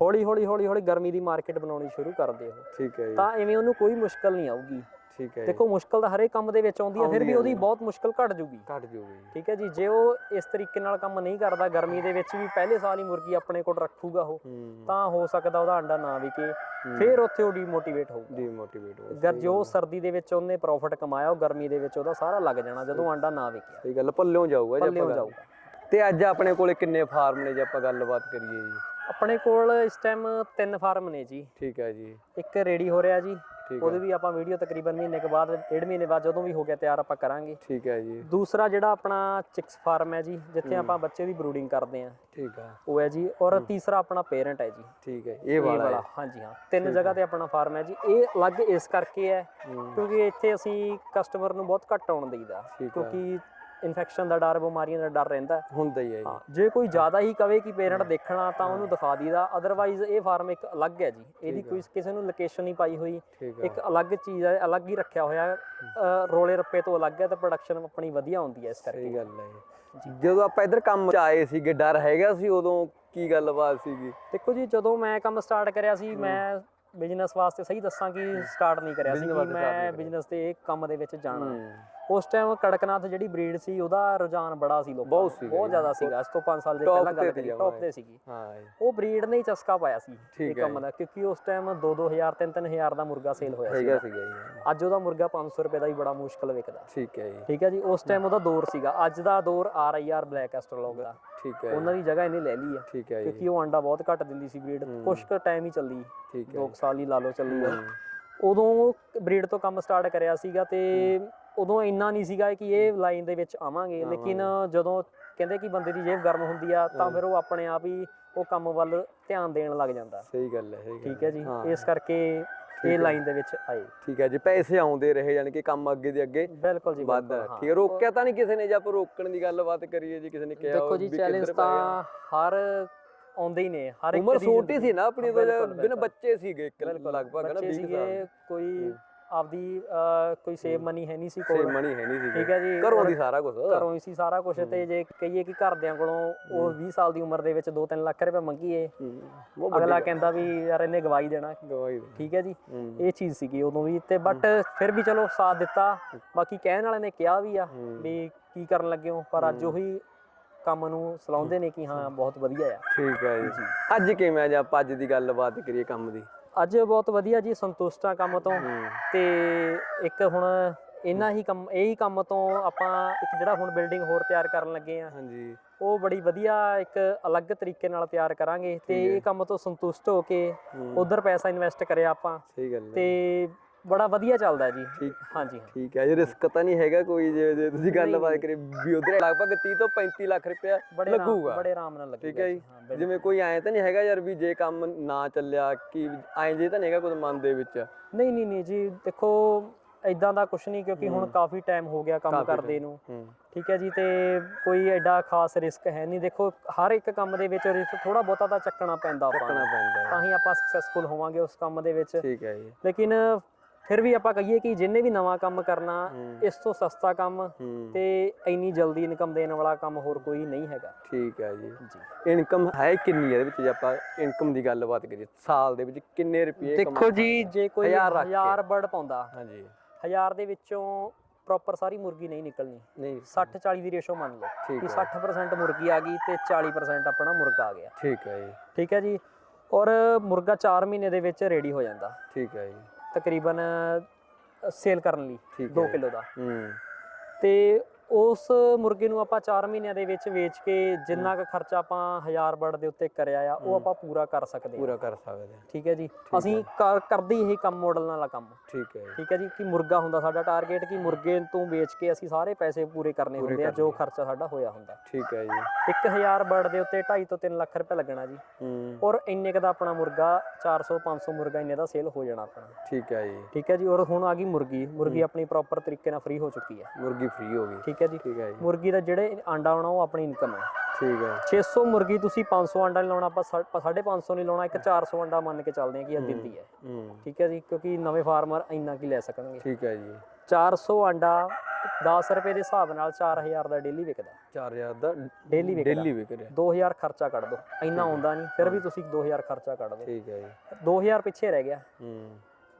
ਹੌਲੀ ਹੌਲੀ ਹੌਲੀ ਹੌਲੀ ਗਰਮੀ ਦੀ ਮਾਰਕੀਟ ਬਣਾਉਣੀ ਸ਼ੁਰੂ ਕਰਦੇ ਉਹ। ਠੀਕ ਹੈ ਤਾਂ ਐਵੇਂ ਉਹਨੂੰ ਕੋਈ ਮੁਸ਼ਕਲ ਨਹੀਂ ਆਊਗੀ। ਠੀਕ ਹੈ ਦੇਖੋ ਮੁਸ਼ਕਲ ਤਾਂ ਹਰੇਕ ਕੰਮ ਦੇ ਵਿੱਚ ਆਉਂਦੀ ਹੈ ਫਿਰ ਵੀ ਉਹਦੀ ਬਹੁਤ ਮੁਸ਼ਕਲ ਘਟ ਜੂਗੀ। ਘਟ ਜੂਗੀ ਠੀਕ ਹੈ ਜੀ ਜੇ ਉਹ ਇਸ ਤਰੀਕੇ ਨਾਲ ਕੰਮ ਨਹੀਂ ਕਰਦਾ ਗਰਮੀ ਦੇ ਵਿੱਚ ਵੀ ਪਹਿਲੇ ਸਾਲ ਹੀ ਮੁਰਗੀ ਆਪਣੇ ਕੋਲ ਰੱਖੂਗਾ ਉਹ ਤਾਂ ਹੋ ਸਕਦਾ ਉਹਦਾ ਅੰਡਾ ਨਾ ਵਿਕੇ ਫਿਰ ਉੱਥੇ ਉਹ ਡੀਮੋਟੀਵੇਟ ਹੋਊਗਾ। ਡੀਮੋਟੀਵੇਟ ਹੋ ਅਗਰ ਜੋ ਸਰਦੀ ਦੇ ਵਿੱਚ ਉਹਨੇ ਪ੍ਰੋਫਿਟ ਕਮਾਇਆ ਉਹ ਗਰਮੀ ਦੇ ਵਿੱਚ ਉਹਦਾ ਸਾਰਾ ਲੱਗ ਜਾਣਾ ਜਦੋਂ ਆਂਡਾ ਨਾ ਵਿਕਿਆ। ਸਹੀ ਗੱਲ ਪੱਲਿਓਂ ਜਾਊਗਾ ਜੇ ਪੱਲਿਓਂ ਜਾਊਗਾ। ਤੇ ਅੱਜ ਆਪਣੇ ਕੋਲੇ ਕਿੰਨੇ ਫਾਰਮ ਨੇ ਜੇ ਆਪਾਂ ਗੱਲਬਾਤ ਕਰੀਏ ਜੀ। ਆਪਣੇ ਕੋਲ ਇਸ ਟਾਈਮ ਤਿੰਨ ਫਾਰਮ ਨੇ ਜੀ। ਠੀਕ ਹੈ ਜੀ। ਇੱਕ ਰੈਡੀ ਹੋ ਰਿਹਾ ਜੀ ਉਹਦੇ ਵੀ ਆਪਾਂ ਵੀਡੀਓ ਤਕਰੀਬਨ ਮਹੀਨੇ ਕੇ ਬਾਅਦ ਡੇਢ ਮਹੀਨੇ ਬਾਅਦ ਜਦੋਂ ਵੀ ਹੋ ਗਿਆ ਤਿਆਰ ਆਪਾਂ ਕਰਾਂਗੇ। ਠੀਕ ਹੈ ਜੀ। ਦੂਸਰਾ ਜਿਹੜਾ ਆਪਣਾ ਚਿਕਸ ਫਾਰਮ ਹੈ ਜੀ ਜਿੱਥੇ ਆਪਾਂ ਬੱਚੇ ਦੀ ਬਰੂਡਿੰਗ ਕਰਦੇ ਆ ਠੀਕ ਹੈ ਉਹ ਹੈ ਜੀ ਔਰ ਤੀਸਰਾ ਆਪਣਾ ਪੇਰੈਂਟ ਹੈ ਜੀ। ਠੀਕ ਹੈ ਇਹ ਵਾਲਾ ਹਾਂਜੀ ਹਾਂ। ਤਿੰਨ ਜਗ੍ਹਾ ਤੇ ਆਪਣਾ ਫਾਰਮ ਹੈ ਜੀ। ਇਹ ਅਲੱਗ ਇਸ ਕਰਕੇ ਹੈ ਕਿਉਂਕਿ ਇੱਥੇ ਅਸੀਂ ਕਸਟਮਰ ਨੂੰ ਬਹੁਤ ਘੱਟ ਆਉਣ ਦੇਈਦਾ। ਕਿਉਂਕਿ ਇਨਫੈਕਸ਼ਨ ਦਾ ਡਰ ਬਿਮਾਰੀਆਂ ਦਾ ਡਰ ਰਹਿੰਦਾ। ਹੁੰਦਾ ਹੀ ਹੈ ਜੀ। ਹਾਂ ਜੇ ਕੋਈ ਜ਼ਿਆਦਾ ਹੀ ਕਵੇ ਕਿ ਪੇਰੈਂਟ ਦੇਖਣਾ ਤਾਂ ਉਹਨੂੰ ਦਿਖਾ ਦੀਦਾ ਅਦਰਵਾਈਜ਼ ਇਹ ਫਾਰਮ ਇੱਕ ਅਲੱਗ ਹੈ ਜੀ। ਇਹਦੀ ਕੋਈ ਕਿਸੇ ਨੂੰ ਲੋਕੇਸ਼ਨ ਨਹੀਂ ਪਾਈ ਹੋਈ। ਇੱਕ ਅਲੱਗ ਚੀਜ਼ ਹੈ ਅਲੱਗ ਹੀ ਰੱਖਿਆ ਹੋਇਆ ਰੋਲੇ ਰੱਪੇ ਤੋਂ ਅਲੱਗ ਹੈ ਤੇ ਪ੍ਰੋਡਕਸ਼ਨ ਆਪਣੀ ਵਧੀਆ ਹੁੰਦੀ ਹੈ ਇਸ ਕਰਕੇ। ਸਹੀ ਗੱਲ ਹੈ ਜਦੋਂ ਆਪਾਂ ਇੱਧਰ ਕੰਮ ਚ ਆਏ ਸੀਗੇ ਡਰ ਹੈਗਾ ਸੀ ਉਦੋਂ ਕੀ ਗੱਲਬਾਤ ਸੀਗੀ? ਦੇਖੋ ਜੀ ਜਦੋਂ ਮੈਂ ਕੰਮ ਸਟਾਰਟ ਕਰਿਆ ਸੀ ਮੈਂ ਬਿਜ਼ਨਸ ਵਾਸਤੇ ਸਹੀ ਦੱਸਾਂ ਕਿ ਸਟਾਰਟ ਨਹੀਂ ਕਰਿਆ ਸੀ ਕਿ ਮੈਂ ਬਿਜ਼ਨਸ ਇਹ ਕੰਮ ਦੇ ਵਿੱਚ ਜਾਣਾ। ਉਸ ਟਾਈਮ ਕੜਕਨਾਥ ਜਿਹੜੀ ਬਰੀਡ ਸੀ ਉਹਦਾ ਰੁਝਾਨ ਬੜਾ ਸੀ ਲੋਕਾਂ ਬਹੁਤ ਸੀਗਾ ਬਹੁਤ ਜ਼ਿਆਦਾ ਸੀਗਾ। ਅੱਜ ਤੋਂ 5 ਸਾਲ ਦੇ ਪਹਿਲਾਂ ਗੱਲ ਕਰੀ ਸੀ ਟੌਪ ਤੇ ਸੀਗੀ। ਹਾਂ ਉਹ ਬਰੀਡ ਨੇ ਹੀ ਚਸਕਾ ਪਾਇਆ ਸੀ ਇਹ ਕੰਮ ਦਾ ਕਿਉਂਕਿ ਉਸ ਟਾਈਮ 2-2000 3-3000 ਦਾ ਮੁਰਗਾ ਸੇਲ ਹੋਇਆ ਸੀ ਸੀਗਾ। ਜੀ ਅੱਜ ਉਹਦਾ ਮੁਰਗਾ 500 ਰੁਪਏ ਦਾ ਹੀ ਬੜਾ ਮੁਸ਼ਕਲ ਵਿਕਦਾ। ਠੀਕ ਹੈ ਜੀ। ਠੀਕ ਹੈ ਜੀ ਉਸ ਟਾਈਮ ਉਹਦਾ ਦੌਰ ਸੀਗਾ। ਅੱਜ ਦਾ ਦੌਰ R I R black australorp ਦਾ। ਠੀਕ ਹੈ। ਉਹਨਾਂ ਦੀ ਜਗ੍ਹਾ ਇਹਨੇ ਲੈ ਲਈ ਆ। ਠੀਕ ਹੈ ਕਿਉਂਕਿ ਉਹ ਅੰਡਾ ਬਹੁਤ ਘੱਟ ਦਿੰਦੀ ਸੀ ਬਰੀਡ ਕੁਛ ਕੁ ਟਾਈਮ ਹੀ ਚੱਲੀ। ਠੀਕ ਹੈ 2 ਸਾਲ ਹੀ ਲਾ ਲਓ ਚੱਲੀ ਉਦੋਂ ਬਰੀਡ ਤੋਂ ਕੰਮ ਸਟਾਰਟ ਕਰਿਆ ਸੀਗਾ ਤੇ ਉਦੋਂ ਇੰਨਾ ਨਹੀਂ ਸੀਗਾ ਕਿ ਇਹ ਲਾਈਨ ਦੇ ਵਿੱਚ ਆਵਾਂਗੇ। ਲੇਕਿਨ ਜਦੋਂ ਕਹਿੰਦੇ ਕਿ ਬੰਦੇ ਦੀ ਜੇਬ ਗਰਮ ਹੁੰਦੀ ਆ ਤਾਂ ਫਿਰ ਉਹ ਆਪਣੇ ਆਪ ਹੀ ਉਹ ਕੰਮ ਵੱਲ ਧਿਆਨ ਦੇਣ ਲੱਗ ਜਾਂਦਾ। ਸਹੀ ਗੱਲ ਹੈ ਸਹੀ ਗੱਲ ਠੀਕ ਹੈ। ਜੀ। ਇਸ ਕਰਕੇ ਇਹ ਲਾਈਨ ਦੇ ਵਿੱਚ ਆਏ। ਠੀਕ ਹੈ ਜੀ ਪੈਸੇ ਆਉਂਦੇ ਰਹੇ ਯਾਨੀ ਕਿ ਕੰਮ ਅੱਗੇ ਦੇ ਅੱਗੇ ਬਿਲਕੁਲ ਜੀ ਹਾਂ। ਠੀਕ ਹੈ ਰੋਕਿਆ ਤਾਂ ਨਹੀਂ ਕਿਸੇ ਨੇ ਜੇ ਆਪਾਂ ਰੋਕਣ ਦੀ ਗੱਲਬਾਤ ਕਰੀਏ ਜੀ ਕਿਸੇ ਨੇ ਕਿਹਾ ਦੇਖੋ ਜੀ ਚੈਲੰਜ। ਤਾਂ ਹਰ ਆਉਂਦੇ ਹੀ ਨੇ ਹਰ ਇੱਕ ਉਮਰ ਛੋਟੀ ਸੀ ਨਾ ਆਪਣੀ ਬਿਨ। ਬੱਚੇ ਸੀਗੇ ਲਗਭਗ ਨਾ ਬੱਚੇ 20 ਸਾਲ। ਕੋਈ ਆਪਦੀ ਅਹ, ਕੋਈ ਸੇਵ ਮਨੀ ਹੈ ਨਹੀਂ ਸੀ ਕੋਲ। ਮਣੀ ਹੈ ਨਹੀਂ ਸੀ ਠੀਕ ਹੈ ਜੀ ਘਰੋਂ ਦੀ ਸਾਰਾ ਕੁਝ ਘਰੋਂ ਹੀ ਸੀ ਸਾਰਾ ਕੁਝ ਤੇ ਜੇ ਕਹੀਏ ਕਿ ਘਰਦਿਆਂ ਕੋਲੋਂ ਉਹ 20 ਸਾਲ ਦੀ ਉਮਰ ਦੇ ਵਿੱਚ 2-3 ਲੱਖ ਰੁਪਏ ਮੰਗੀਏ ਬਹੁਤ ਅਗਲਾ ਕਹਿੰਦਾ ਵੀ ਯਾਰ ਇਹਨੇ ਗਵਾਈ ਦੇਣਾ। ਗਵਾਈ ਦੇ ਠੀਕ ਹੈ ਜੀ ਹੂੰ। ਇਹ ਚੀਜ਼ ਸੀਗੀ ਉਦੋਂ ਵੀ ਤੇ ਬਟ ਫਿਰ ਵੀ ਚਲੋ ਸਾਥ ਦਿੱਤਾ। ਬਾਕੀ ਕਹਿਣ ਵਾਲੇ ਨੇ ਕਿਹਾ ਵੀ ਆ ਵੀ ਕੀ ਕਰਨ ਲੱਗੇ ਹੋ ਪਰ ਅੱਜ ਉਹੀ ਕੰਮ ਨੂੰ ਸਲਾਉਂਦੇ ਨੇ ਕਿ ਹਾਂ ਬਹੁਤ ਵਧੀਆ ਆ। ਠੀਕ ਹੈ ਜੀ। ਅੱਜ ਕਿਵੇਂ ਅੱਜ ਆਪਾਂ ਅੱਜ ਦੀ ਗੱਲਬਾਤ ਕਰੀਏ ਕੰਮ ਦੀ? ਅੱਜ ਬਹੁਤ ਵਧੀਆ ਜੀ ਸੰਤੁਸ਼ਟ ਕੰਮ ਤੋਂ। ਤੇ ਇੱਕ ਹੁਣ ਇਹਨਾਂ ਹੀ ਕੰਮ ਇਹੀ ਕੰਮ ਤੋਂ ਆਪਾਂ ਇੱਕ ਜਿਹੜਾ ਹੁਣ ਬਿਲਡਿੰਗ ਹੋਰ ਤਿਆਰ ਕਰਨ ਲੱਗੇ ਆ ਹਾਂਜੀ। ਉਹ ਬੜੀ ਵਧੀਆ ਇੱਕ ਅਲੱਗ ਤਰੀਕੇ ਨਾਲ ਤਿਆਰ ਕਰਾਂਗੇ। ਤੇ ਇਹ ਕੰਮ ਤੋਂ ਸੰਤੁਸ਼ਟ ਹੋ ਕੇ ਉਧਰ ਪੈਸਾ ਇਨਵੈਸਟ ਕਰਿਆ ਆਪਾਂ। ਸਹੀ ਗੱਲ ਹੈ। ਤੇ ਬੜਾ ਵਧੀਆ ਚੱਲਦਾ ਜੀ। ਠੀਕ। ਹਾਂਜੀ ਹਾਂ। ਠੀਕ ਹੈ ਜੀ ਰਿਸਕ ਤਾਂ ਨਹੀਂ ਹੈਗਾ ਕੋਈ ਜੇ ਜੇ ਤੁਸੀਂ ਗੱਲਬਾਤ ਕਰੀ ਵੀ ਉਧਰ ਲਗਭਗ 30 ਤੋਂ 35 ਲੱਖ ਰੁਪਇਆ ਲੱਗੂਗਾ। ਬੜੇ ਆਰਾਮ ਨਾਲ ਲੱਗੂਗਾ ਠੀਕ ਹੈ ਜੀ। ਜਿਵੇਂ ਕੋਈ ਐਂ ਤਾਂ ਨਹੀਂ ਹੈਗਾ ਯਾਰ ਵੀ ਜੇ ਕੰਮ ਨਾ ਚੱਲਿਆ ਕਿ ਐਂ ਜੇ ਤਾਂ ਨਹੀਂ ਹੈਗਾ ਕੁਝ ਮਨ ਦੇ ਵਿੱਚ? ਨਹੀਂ ਨਹੀਂ ਨਹੀਂ ਜੀ ਦੇਖੋ ਇਦਾਂ ਦਾ ਕੁਝ ਨਹੀਂ ਕਿਉਂਕਿ ਹੁਣ ਕਾਫੀ ਟਾਈਮ ਹੋ ਗਿਆ ਕੰਮ ਕਰਦੇ ਨੂੰ। ਠੀਕ ਹੈ ਜੀ ਤੇ ਕੋਈ ਐਡਾ ਖਾਸ ਰਿਸਕ ਹੈ ਨਹੀਂ। ਦੇਖੋ ਹਰ ਇੱਕ ਕੰਮ ਦੇ ਵਿੱਚ ਰਿਸਕ ਥੋੜਾ ਬਹੁਤਾ ਤਾਂ ਚੱਕਣਾ ਪੈਂਦਾ ਆਪਾਂ। ਪੈਂਦਾ ਤਾਂ ਹੀ ਆਪਾਂ ਸਕਸੈਸਫੁਲ ਹੋਵਾਂਗੇ ਉਸ ਕੰਮ ਦੇ ਵਿੱਚ। ਠੀਕ ਹੈ ਜੀ। ਲੇਕਿਨ ਫਿਰ ਵੀ ਆਪਾਂ ਕਹੀਏ ਕਿ ਜਿੰਨੇ ਵੀ ਨਵਾਂ ਕੰਮ ਕਰਨਾ। ਇਸ ਤੋਂ ਸਸਤਾ ਕੰਮ ਤੇ ਇੰਨੀ ਜਲਦੀ ਇਨਕਮ ਦੇਣ ਵਾਲਾ ਕੰਮ ਹੋਰ ਕੋਈ ਨਹੀਂ ਹੈਗਾ। ਠੀਕ ਹੈ ਜੀ। ਜੀ। ਇਨਕਮ ਹੈ ਕਿੰਨੀ ਹੈ ਇਹਦੇ ਵਿੱਚ ਜੇ ਆਪਾਂ ਇਨਕਮ ਦੀ ਗੱਲਬਾਤ ਕਰੀਏ ਸਾਲ ਦੇ ਵਿੱਚ ਕਿੰਨੇ ਰੁਪਏ ਦੇਖੋ ਜੀ ਜੇ ਕੋਈ ਹਜ਼ਾਰ ਰੱਖ ਕੇ। ਹਜ਼ਾਰ ਬਰਡ ਪਾਉਂਦਾ ਹਾਂਜੀ। ਹਜ਼ਾਰ ਦੇ ਵਿੱਚੋਂ ਪ੍ਰੋਪਰ ਸਾਰੀ ਮੁਰਗੀ ਨਹੀਂ ਨਿਕਲਣੀ। ਨਹੀਂ। 60 40 ਦੀ ਰੇਸ਼ੋ ਮੰਨ ਲਓ ਕਿ ਹੈ 60% ਮੁਰਗੀ ਆ ਗਈ ਤੇ 40% ਆਪਣਾ ਮੁਰਗਾ ਆ ਗਿਆ। ਠੀਕ ਹੈ ਜੀ। ਠੀਕ ਹੈ ਜੀ। ਔਰ ਮੁਰਗਾ 4 ਮਹੀਨੇ ਦੇ ਵਿੱਚ ਰੈਡੀ ਹੋ ਜਾਂਦਾ। ਠੀਕ ਹੈ ਜੀ। ਤਕਰੀਬਨ ਸੇਲ ਕਰਨ ਲਈ ਠੀਕ 2 ਹੈ। ਕਿਲੋ ਦਾ ਹੂੰ ਤੇ ਉਸ ਮੁਰਗੇ ਨੂੰ ਆਪਾਂ 4 ਮਹੀਨਿਆਂ ਦੇ ਵਿੱਚ ਵੇਚ ਕੇ ਜਿੰਨਾ ਕੁ ਖਰਚਾ ਆਪਾਂ 1000 ਬਰਡ ਦੇ ਉੱਤੇ ਕਰਿਆ ਆ ਉਹ ਆਪਾਂ ਪੂਰਾ ਕਰ ਸਕਦੇ ਹਾਂ ਪੂਰਾ ਕਰ ਸਕਦੇ ਹਾਂ ਠੀਕ ਹੈ ਜੀ। ਅਸੀਂ ਕਰ- ਕਰਦੇ ਇਹ ਕੰਮ ਮਾਡਲ ਵਾਲਾ ਕੰਮ। ਠੀਕ ਹੈ। ਠੀਕ ਹੈ ਜੀ ਕਿ ਮੁਰਗਾ ਹੁੰਦਾ ਸਾਡਾ ਟਾਰਗੇਟ ਕਿ ਮੁਰਗੇ ਤੋਂ ਵੇਚ ਕੇ ਅਸੀਂ ਸਾਰੇ ਪੈਸੇ ਪੂਰੇ ਕਰਨੇ ਹੁੰਦੇ ਆ ਜੋ ਖਰਚਾ ਸਾਡਾ ਹੋਇਆ ਹੁੰਦਾ। ਠੀਕ ਹੈ ਜੀ। 1000 ਬਰਡ ਦੇ ਉੱਤੇ 2.5 ਤੋਂ 3 ਲੱਖ ਰੁਪਏ ਲੱਗਣਾ ਜੀ। ਔਰ ਇੰਨੇ ਕ ਦਾ ਆਪਣਾ ਮੁਰਗਾ 400 500 ਮੁਰਗਾ ਇੰਨੇ ਦਾ ਸੇਲ ਹੋ ਜਾਣਾ ਆਪਣਾ। ਠੀਕ ਹੈ ਜੀ। ਠੀਕ ਹੈ ਜੀ ਔਰ ਹੁਣ ਆ ਗਈ ਮੁਰਗੀ। ਮੁਰਗੀ ਆਪਣੀ ਪ੍ਰੋਪਰ ਤਰੀਕੇ ਨਾਲ ਫ੍ਰੀ ਹੋ ਚੁੱਕੀ ਹੈ। ਮੁਰਗੀ ਫ੍ਰੀ ਹੋ ਗਈ। ਠੀਕ ਹੈ ਜੀ। ਠੀਕ ਹੈ ਜੀ। ਮੁਰਗੀ ਦਾ ਜਿਹੜੇ ਆਂਡਾ ਆਉਣਾ ਉਹ ਆਪਣੀ ਇਨਕਮ ਹੈ। ਠੀਕ ਹੈ। 600 ਮੁਰਗੀ ਤੁਸੀਂ 500 ਆਂਡਾ ਨਹੀਂ ਲਾਉਣਾ ਆਪਾਂ 550 ਨਹੀਂ ਲਾਉਣਾ ਇੱਕ 400 ਆਂਡਾ ਮੰਨ ਕੇ ਚੱਲਦੇ ਹਾਂ ਕਿ ਇਹ ਦਿੰਦੀ ਹੈ। ਹੂੰ। ਠੀਕ ਹੈ ਜੀ ਕਿਉਂਕਿ ਨਵੇਂ ਫਾਰਮਰ ਇੰਨਾ ਕੀ ਲੈ ਸਕਣਗੇ। ਠੀਕ ਹੈ ਜੀ। 400 ਆਂਡਾ 10 ਰੁਪਏ ਦੇ ਹਿਸਾਬ ਨਾਲ 4000 ਦਾ ਡੇਲੀ ਵਿਕਦਾ। 4000 ਦਾ ਡੇਲੀ ਵਿਕਦਾ। ਡੇਲੀ ਵਿਕ ਰਿਹਾ। 2000 ਖਰਚਾ ਕੱਢ ਦੋ। ਇੰਨਾ ਆਉਂਦਾ ਨਹੀਂ ਫਿਰ ਵੀ ਤੁਸੀਂ 2000 ਖਰਚਾ ਕੱਢ ਦੋ। ਠੀਕ ਹੈ ਜੀ। 2000 ਪਿੱਛੇ ਰਹਿ ਗਿਆ। ਹੂੰ।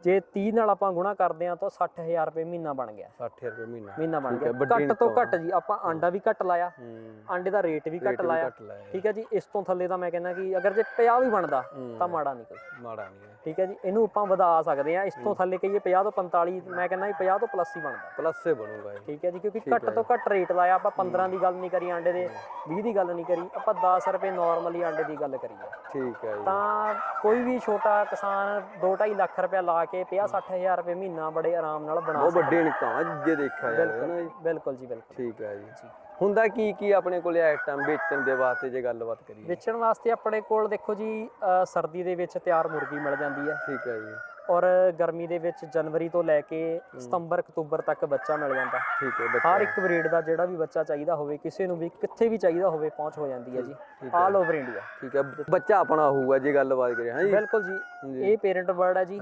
ਜੇ 30 ਨਾਲ ਆਪਾਂ ਗੁਣਾ ਕਰਦੇ ਆ ਤਾਂ 60000 ਰੁਪਏ ਮਹੀਨਾ ਬਣ ਗਿਆ। 60000 ਰੁਪਏ ਮਹੀਨਾ। ਮਹੀਨਾ ਬਣ ਹੈ, ਗਿਆ ਘੱਟ ਤੋਂ ਘੱਟ ਜੀ ਆਪਾਂ ਆਂਡਾ ਵੀ ਘੱਟ ਲਾਇਆ ਹੂੰ। ਆਂਡੇ ਦਾ ਰੇਟ ਵੀ ਘੱਟ ਲਾਇਆ। ਠੀਕ ਹੈ ਜੀ ਇਸ ਤੋਂ ਥੱਲੇ ਤਾਂ ਮੈਂ ਕਹਿੰਦਾ ਕਿ ਅਗਰ ਜੇ 50 ਵੀ ਬਣਦਾ ਹੂੰ। ਤਾਂ ਮਾੜਾ ਨਹੀਂ ਕੋਈ। ਮਾੜਾ ਨਹੀਂ ਹੈ। ਠੀਕ ਹੈ ਜੀ ਇਹਨੂੰ ਆਪਾਂ ਵਧਾ ਸਕਦੇ ਆ ਇਸ ਤੋਂ ਥੱਲੇ ਕਹੀਏ 50 ਤੋਂ 45 ਮੈਂ ਕਹਿੰਦਾ ਵੀ 50 ਤੋਂ ਪਲੱਸ ਹੀ ਬਣਦਾ। ਪਲੱਸ ਸੇ ਬਣੂਗਾ ਇਹ। ਠੀਕ ਹੈ ਜੀ ਕਿਉਂਕਿ ਘੱਟ ਤੋਂ ਘੱਟ ਰੇਟ ਲਾਇਆ ਆਪਾਂ 15 ਦੀ ਗੱਲ ਨਹੀਂ ਕਰੀ ਆਂਡੇ ਦੇ 20 ਦੀ ਗੱਲ ਨਹੀਂ ਕਰੀ ਆਪਾਂ 10 ਰੁਪਏ ਨਾਰਮਲੀ ਆਂਡੇ ਦੀ ਗੱਲ ਕਰੀਏ। ਠੀਕ ਹੈ ਜੀ। ਤਾਂ ਕੋਈ ਵੀ ਛੋਟਾ ਕਿਸਾਨ 2.5 ਲੱਖ ਰੁਪਏ ਲਾ ਕੇ 50 60000 ਰੁਪਏ ਮਹੀਨਾ ਬੜੇ ਆਰਾਮ ਨਾਲ ਬਣਾ ਬਹੁਤ ਵੱਡੀ ਹੈ ਜੇ ਦੇਖਿਆ ਜਾਵੇ ਨਾ ਜੀ। ਬਿਲਕੁਲ ਜੀ ਬਿਲਕੁਲ। ਠੀਕ ਹੈ ਜੀ। ਹੁੰਦਾ ਕੀ ਕੀ ਆਪਣੇ ਕੋਲੇ ਆਈਟਮ ਵੇਚਣ ਦੇ ਵਾਸਤੇ ਜੇ ਗੱਲਬਾਤ ਕਰੀਏ? ਵੇਚਣ ਵਾਸਤੇ ਆਪਣੇ ਕੋਲ ਦੇਖੋ ਜੀ ਸਰਦੀ ਦੇ ਵਿੱਚ ਤਿਆਰ ਮੁਰਗੀ ਮਿਲ ਜਾਂਦੀ ਹੈ। ਠੀਕ ਹੈ ਜੀ। ਔਰ ਗਰਮੀ ਦੇ ਵਿੱਚ ਜਨਵਰੀ ਤੋਂ ਲੈ ਕੇ ਸਤੰਬਰ ਅਕਤੂਬਰ ਤੱਕ ਬੱਚਾ ਮਿਲ ਜਾਂਦਾ। ਠੀਕ ਹੈ ਬੱਚਾ। ਹਰ ਇੱਕ ਬਰੀਡ ਦਾ ਜਿਹੜਾ ਵੀ ਬੱਚਾ ਚਾਹੀਦਾ ਹੋਵੇ ਕਿਸੇ ਨੂੰ ਵੀ ਕਿੱਥੇ ਵੀ ਚਾਹੀਦਾ ਹੋਵੇ ਪਹੁੰਚ ਹੋ ਜਾਂਦੀ ਹੈ ਜੀ। ਆਲ ਓਵਰ ਇੰਡੀਆ ਠੀਕ ਹੈ। ਬੱਚਾ ਆਪਣਾ ਹੋਊਗਾ ਜੇ ਗੱਲਬਾਤ ਕਰੀਏ ਹਾਂ ਜੀ। ਬਿਲਕੁਲ ਜੀ। ਇਹ ਪੇਰੈਂਟ ਬਰਡ ਹੈ ਜੀ।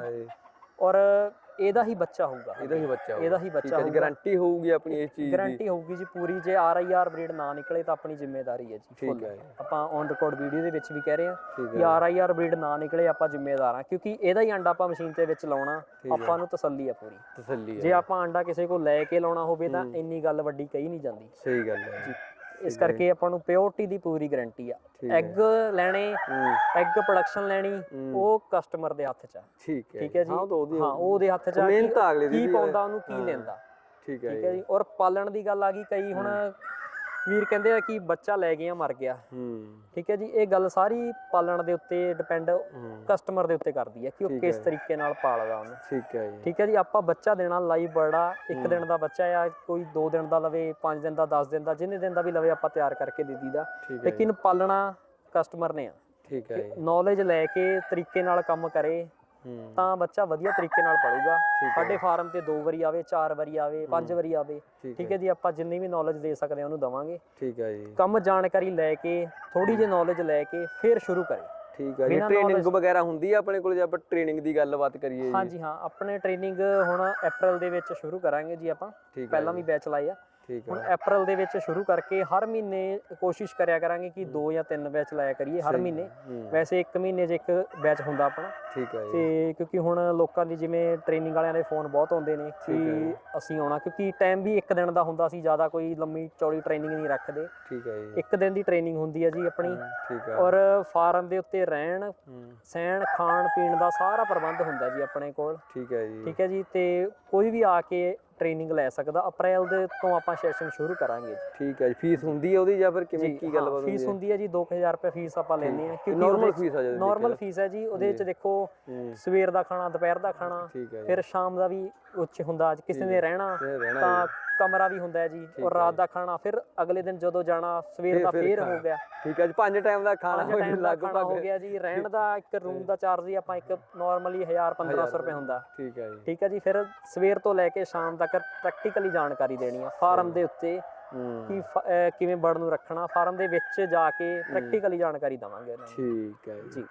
ਔਰ ਇਹਦਾ ਹੀ ਬੱਚਾ ਹੋਊਗਾ। ਇਹਦਾ ਹੀ ਬੱਚਾ ਇਹਦਾ ਹੀ ਬੱਚਾ ਠੀਕ ਹੈ ਜੀ ਗਾਰੰਟੀ ਹੋਊਗੀ ਆਪਣੀ ਇਸ ਚੀਜ਼ ਦੀ। ਗਾਰੰਟੀ ਹੋਊਗੀ ਜੀ ਪੂਰੀ J R I R breed ਨਾ ਨਿਕਲੇ ਤਾਂ ਆਪਣੀ ਜ਼ਿੰਮੇਵਾਰੀ ਹੈ ਜੀ ਠੀਕ। ਹੈ। ਆਪਾਂ ਔਨ ਰਿਕਾਰਡ ਵੀਡੀਓ ਦੇ ਵਿੱਚ ਵੀ ਕਹਿ ਰਹੇ ਹਾਂ ਕਿ ਆਰ ਆਈ ਆਰ ਬਰੀਡ ਨਾ ਨਿਕਲੇ ਆਪਾਂ ਜ਼ਿੰਮੇਵਾਰ ਹਾਂ। ਕਿਉਂਕਿ ਇਹਦਾ ਹੀ ਅੰਡਾ ਆਪਾਂ ਮਸ਼ੀਨ ਦੇ ਵਿੱਚ ਲਾਉਣਾ। ਆਪਾਂ ਨੂੰ ਤਸੱਲੀ ਆ ਪੂਰੀ। ਤਸੱਲੀ ਜੇ ਆਪਾਂ ਅੰਡਾ ਕਿਸੇ ਕੋਲ ਲੈ ਕੇ ਲਾਉਣਾ ਹੋਵੇ ਤਾਂ ਇੰਨੀ ਗੱਲ ਵੱਡੀ ਕਹੀ ਨਹੀਂ ਜਾਂਦੀ। ਸਹੀ ਗੱਲ ਹੈ। ਜੀ। ਇਸ ਕਰਕੇ ਆਪਾਂ ਨੂੰ ਪਿਓਰਟੀ ਦੀ ਪੂਰੀ ਗਾਰੰਟੀ ਆ। ਐਗ ਲੈਣੇ ਐਗ ਪ੍ਰੋਡਕਸ਼ਨ ਲੈਣੀ ਉਹ ਕਸਟਮਰ ਦੇ ਹੱਥ 'ਚ ਆ। ਠੀਕ ਹੈ। ਠੀਕ ਹੈ ਜੀ? ਹਾਂ ਉਹ ਉਹਦੀ ਹੱਥ 'ਚ ਆ ਮਿਹਨਤ ਅਗਲੇ ਦੀ ਕੀ ਪਾਉਂਦਾ ਉਹਨੂੰ ਕੀ। ਲੈਂਦਾ। ਠੀਕ ਹੈ ਜੀ। ਔਰ ਪਾਲਣ ਦੀ ਗੱਲ ਆ ਗਈ ਕਈ ਹੁਣ ਵੀਰ ਕਹਿੰਦੇ ਆ ਕਿ ਬੱਚਾ ਲੈ ਗਿਆ ਮਰ ਗਿਆ। ਹੂੰ। ਠੀਕ ਹੈ ਜੀ ਇਹ ਗੱਲ ਸਾਰੀ ਪਾਲਣ ਦੇ ਉੱਤੇ ਡਿਪੈਂਡ ਕਸਟਮਰ ਦੇ ਉੱਤੇ ਕਰਦੀ ਹੈ ਕਿ ਉਹ ਕਿਸ। ਤਰੀਕੇ ਨਾਲ ਪਾਲਦਾ ਉਹਨੂੰ। ਠੀਕ ਹੈ ਜੀ। ਠੀਕ ਹੈ ਜੀ ਆਪਾਂ ਬੱਚਾ ਦੇਣਾ ਲਾਈਵ ਬਰਡਾ ਇੱਕ ਦਿਨ ਦਾ ਬੱਚਾ ਆ ਕੋਈ 2 ਦਿਨ ਦਾ ਲਵੇ 5 ਦਿਨ ਦਾ 10 ਦਿਨ ਦਾ ਜਿੰਨੇ ਦਿਨ ਦਾ ਵੀ ਲਵੇ ਆਪਾਂ ਤਿਆਰ ਕਰਕੇ ਦੇ ਹੈ ਲੇਕਿਨ ਪਾਲਣਾ ਕਸਟਮਰ ਨੇ ਆ। ਠੀਕ ਹੈ ਜੀ। ਨੌਲੇਜ ਲੈ ਕੇ ਤਰੀਕੇ ਨਾਲ ਕੰਮ ਕਰੇ ਤਾਂ ਬੱਚਾ ਵਧੀਆ ਤਰੀਕੇ ਨਾਲ ਪੜੂਗਾ। ਸਾਡੇ ਫਾਰਮ ਤੇ ਦੋ ਵਾਰੀ ਆਵੇ ਚਾਰ ਵਾਰੀ ਆਵੇ ਪੰਜ ਵਾਰੀ ਆਵੇ ਠੀਕ ਹੈ। ਜੀ ਆਪਾਂ ਜਿੰਨੀ ਵੀ ਨੌਲੇਜ ਦੇ ਸਕਦੇ ਉਹਨੂੰ ਦਵਾਂਗੇ। ਠੀਕ ਹੈ ਜੀ। ਕੰਮ ਜਾਣਕਾਰੀ ਲੈ ਕੇ ਥੋੜੀ ਜਿਹੀ ਨੌਲੇਜ ਲੈ ਕੇ ਫਿਰ ਸ਼ੁਰੂ ਕਰੇ। ਠੀਕ ਹੈ ਜੀ ਟ੍ਰੇਨਿੰਗ ਵਗੈਰਾ ਹੁੰਦੀ ਹੈ ਆਪਣੇ ਕੋਲ ਜੇ ਆਪਾਂ ਟ੍ਰੇਨਿੰਗ ਦੀ ਗੱਲਬਾਤ ਕਰੀਏ ਜੀ? ਹਾਂਜੀ ਹਾਂ ਆਪਣੇ ਟ੍ਰੇਨਿੰਗ ਹੁਣ April ਦੇ ਵਿੱਚ ਸ਼ੁਰੂ ਕਰਾਂਗੇ ਜੀ ਆਪਾਂ। ਪਹਿਲਾਂ ਵੀ ਬੈਚ ਲਾਏ ਆ। ਠੀਕ ਹੁਣ ਹੈ। April ਦੇ ਵਿੱਚ ਸ਼ੁਰੂ ਕਰਕੇ ਹਰ ਮਹੀਨੇ ਕੋਸ਼ਿਸ਼ ਕਰਿਆ ਕਰਾਂਗੇ ਕਿ ਦੋ ਜਾਂ ਤਿੰਨ ਬੈਚ ਲਾਇਆ ਕਰੀਏ ਹਰ ਮਹੀਨੇ। ਵੈਸੇ ਇੱਕ ਮਹੀਨੇ 'ਚ ਇੱਕ ਬੈਚ ਹੁੰਦਾ ਆਪਣਾ। ਠੀਕ ਹੈ ਤੇ ਕਿਉਂਕਿ ਹੁਣ ਲੋਕਾਂ ਦੀ ਜਿਵੇਂ ਟ੍ਰੇਨਿੰਗ ਵਾਲਿਆਂ ਦੇ ਫੋਨ ਬਹੁਤ ਆਉਂਦੇ ਨੇ ਕਿ ਅਸੀਂ ਆਉਣਾ ਕਿਉਂਕਿ ਟਾਈਮ ਵੀ ਇੱਕ ਦਿਨ ਦਾ ਹੁੰਦਾ ਸੀ ਜ਼ਿਆਦਾ ਕੋਈ ਲੰਮੀ ਚੌੜੀ ਟ੍ਰੇਨਿੰਗ ਨਹੀਂ ਰੱਖਦੇ। ਠੀਕ ਹੈ ਜੀ। ਇੱਕ ਦਿਨ ਦੀ ਟ੍ਰੇਨਿੰਗ ਹੁੰਦੀ ਹੈ ਜੀ ਆਪਣੀ। ਠੀਕ ਹੈ। ਔਰ ਫਾਰਮ ਦੇ ਉੱਤੇ ਰਹਿਣ ਸਹਿਣ ਖਾਣ ਪੀਣ ਦਾ ਸਾਰਾ ਪ੍ਰਬੰਧ ਹੁੰਦਾ ਜੀ ਆਪਣੇ ਕੋਲ। ਠੀਕ ਹੈ ਜੀ। ਠੀਕ ਹੈ ਜੀ ਤੇ ਕੋਈ ਵੀ ਆ ਕੇ ਟ੍ਰੇਨਿੰਗ ਲੈ ਸਕਦਾ। ਅਪ੍ਰੈਲ ਦੇ ਤੋਂ ਆਪਾਂ ਸੈਸ਼ਨ ਸ਼ੁਰੂ ਕਰਾਂਗੇ ਜੀ। ਠੀਕ ਹੈ ਜੀ। ਫੀਸ ਹੁੰਦੀ ਹੈ ਉਹਦੀ ਜਾਂ ਫਿਰ ਕਿਵੇਂ ਕੀ ਗੱਲਬਾਤ ਫੀਸ ਹੁੰਦੀ ਹੈ? ਜੀ 2000 ਰੁਪਏ ਫੀਸ ਆਪਾਂ ਲੈਂਦੇ ਆ ਕਿਉਂਕਿ ਨਾਰਮਲ ਫੀਸ ਆ ਜਾਂਦੀ ਨਾਰਮਲ ਫੀਸ ਹੈ ਜੀ ਉਹਦੇ ਵਿੱਚ ਦੇਖੋ ਹੂੰ। ਸਵੇਰ ਦਾ ਖਾਣਾ ਦੁਪਹਿਰ ਦਾ ਖਾਣਾ ਹੈ ਫਿਰ ਸ਼ਾਮ ਦਾ ਵੀ ਉੱਚ ਹੁੰਦਾ ਕਿਸੇ ਨੇ ਰਹਿਣਾ ਤੇ ਰਹਿਣਾ ਤਾਂ ਕਮਰਾ ਵੀ ਹੁੰਦਾ ਹੈ ਜੀ ਔਰ ਰਾਤ ਦਾ ਖਾਣਾ ਫਿਰ ਅਗਲੇ ਦਿਨ ਜਦੋਂ ਜਾਣਾ ਸਵੇਰ ਦਾ ਫਿਰ। ਹੋ ਗਿਆ। ਠੀਕ ਹੈ ਜੀ ਪੰਜ ਟਾਈਮ ਦਾ ਖਾਣਾ ਹੋ ਦਾ ਖਾਣਾ ਹੋ ਲਗਭਗ ਗਿਆ ਜੀ ਰਹਿਣ ਦਾ ਇੱਕ ਰੂਮ ਦਾ ਚਾਰਜ ਹੀ ਆਪਾਂ ਇੱਕ ਨਾਰਮਲੀ 1000 1500 ਰੁਪਏ ਹੁੰਦਾ। ਠੀਕ ਹੈ ਜੀ। ਠੀਕ ਹੈ ਜੀ ਫਿਰ ਸਵੇਰ ਤੋਂ ਲੈ ਕੇ ਸ਼ਾਮ ਤੱਕ ਪ੍ਰੈਕਟੀਕਲੀ ਜਾਣਕਾਰੀ ਦੇਣੀ ਆ। ਫਾਰਮ ਦੇ ਉੱਤੇ ਕਿ ਕਿਵੇਂ ਬਰਡ ਨੂੰ ਰੱਖਣਾ ਫਾਰਮ ਦੇ ਵਿੱਚ ਜਾ ਕੇ ਪ੍ਰੈਕਟੀਕਲੀ ਜਾਣਕਾਰੀ ਦਵਾਂਗੇ ਠੀਕ ਹੈ ਜੀ।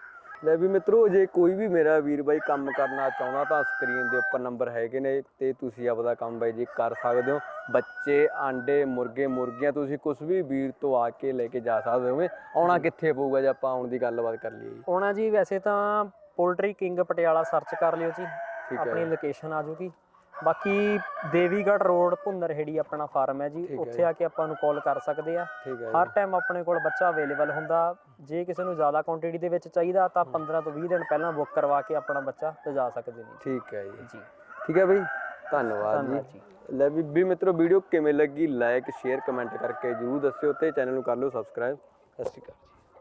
ਲੈ ਵੀ ਮਿੱਤਰੋ ਜੇ ਕੋਈ ਵੀ ਮੇਰਾ ਵੀਰ ਬਾਈ ਕੰਮ ਕਰਨਾ ਚਾਹੁੰਦਾ ਤਾਂ ਸਕਰੀਨ ਦੇ ਉੱਪਰ ਨੰਬਰ ਹੈਗੇ ਨੇ ਤੇ ਤੁਸੀਂ ਆਪਦਾ ਕੰਮ ਬਾਈ ਜੀ ਕਰ ਸਕਦੇ ਹੋ। ਬੱਚੇ ਆਂਡੇ ਮੁਰਗੇ ਮੁਰਗੀਆਂ ਤੁਸੀਂ ਕੁਝ ਵੀ ਵੀਰ ਤੋਂ ਆ ਕੇ ਲੈ ਕੇ ਜਾ ਸਕਦੇ ਹੋ ਆਉਣਾ ਕਿੱਥੇ ਪਊਗਾ ਜੇ ਆਪਾਂ ਆਉਣ ਦੀ ਗੱਲਬਾਤ ਕਰ ਲਈਏ ਜੀ? ਆਉਣਾ ਜੀ ਵੈਸੇ ਤਾਂ ਪੋਲਟਰੀ ਕਿੰਗ ਪਟਿਆਲਾ ਸਰਚ ਕਰ ਲਿਓ ਜੀ। ਆਪਣੀ ਲੋਕੇਸ਼ਨ ਆ ਜੂਗੀ। ਬਾਕੀ ਦੇਵੀਗੜ੍ਹ ਰੋਡ ਭੁੰਨਰਹੇੜੀ ਆਪਣਾ ਫਾਰਮ ਹੈ ਜੀ ਉੱਥੇ ਆ ਕੇ ਆਪਾਂ ਨੂੰ ਕਾਲ ਕਰ ਸਕਦੇ ਆ। ਹਰ ਟਾਈਮ ਆਪਣੇ ਕੋਲ ਬੱਚਾ ਅਵੇਲੇਬਲ ਹੁੰਦਾ। ਜੇ ਕਿਸੇ ਨੂੰ ਜ਼ਿਆਦਾ ਕੁਆਂਟੀਟੀ ਦੇ ਵਿੱਚ ਚਾਹੀਦਾ ਤਾਂ 15 ਤੋਂ 20 ਦਿਨ ਪਹਿਲਾਂ ਬੁੱਕ ਕਰਵਾ ਕੇ ਆਪਣਾ ਬੱਚਾ ਲਿਜਾ ਸਕਦੇ ਨੇ ਠੀਕ ਹੈ ਜੀ। ਜੀ। ਠੀਕ ਹੈ ਬਈ ਧੰਨਵਾਦ ਜੀ। ਲੈ ਵੀ ਵੀ ਮਿੱਤਰੋ ਵੀਡੀਓ ਕਿਵੇਂ ਲੱਗੀ? ਲਾਈਕ ਸ਼ੇਅਰ ਕਮੈਂਟ ਕਰਕੇ ਜਰੂਰ ਦੱਸਿਓ ਤੇ ਚੈਨਲ ਨੂੰ ਕਰ ਲਿਓ ਸਬਸਕ੍ਰਾਈਬ ਸਤਿ ਸ਼੍ਰੀ ਅਕਾਲ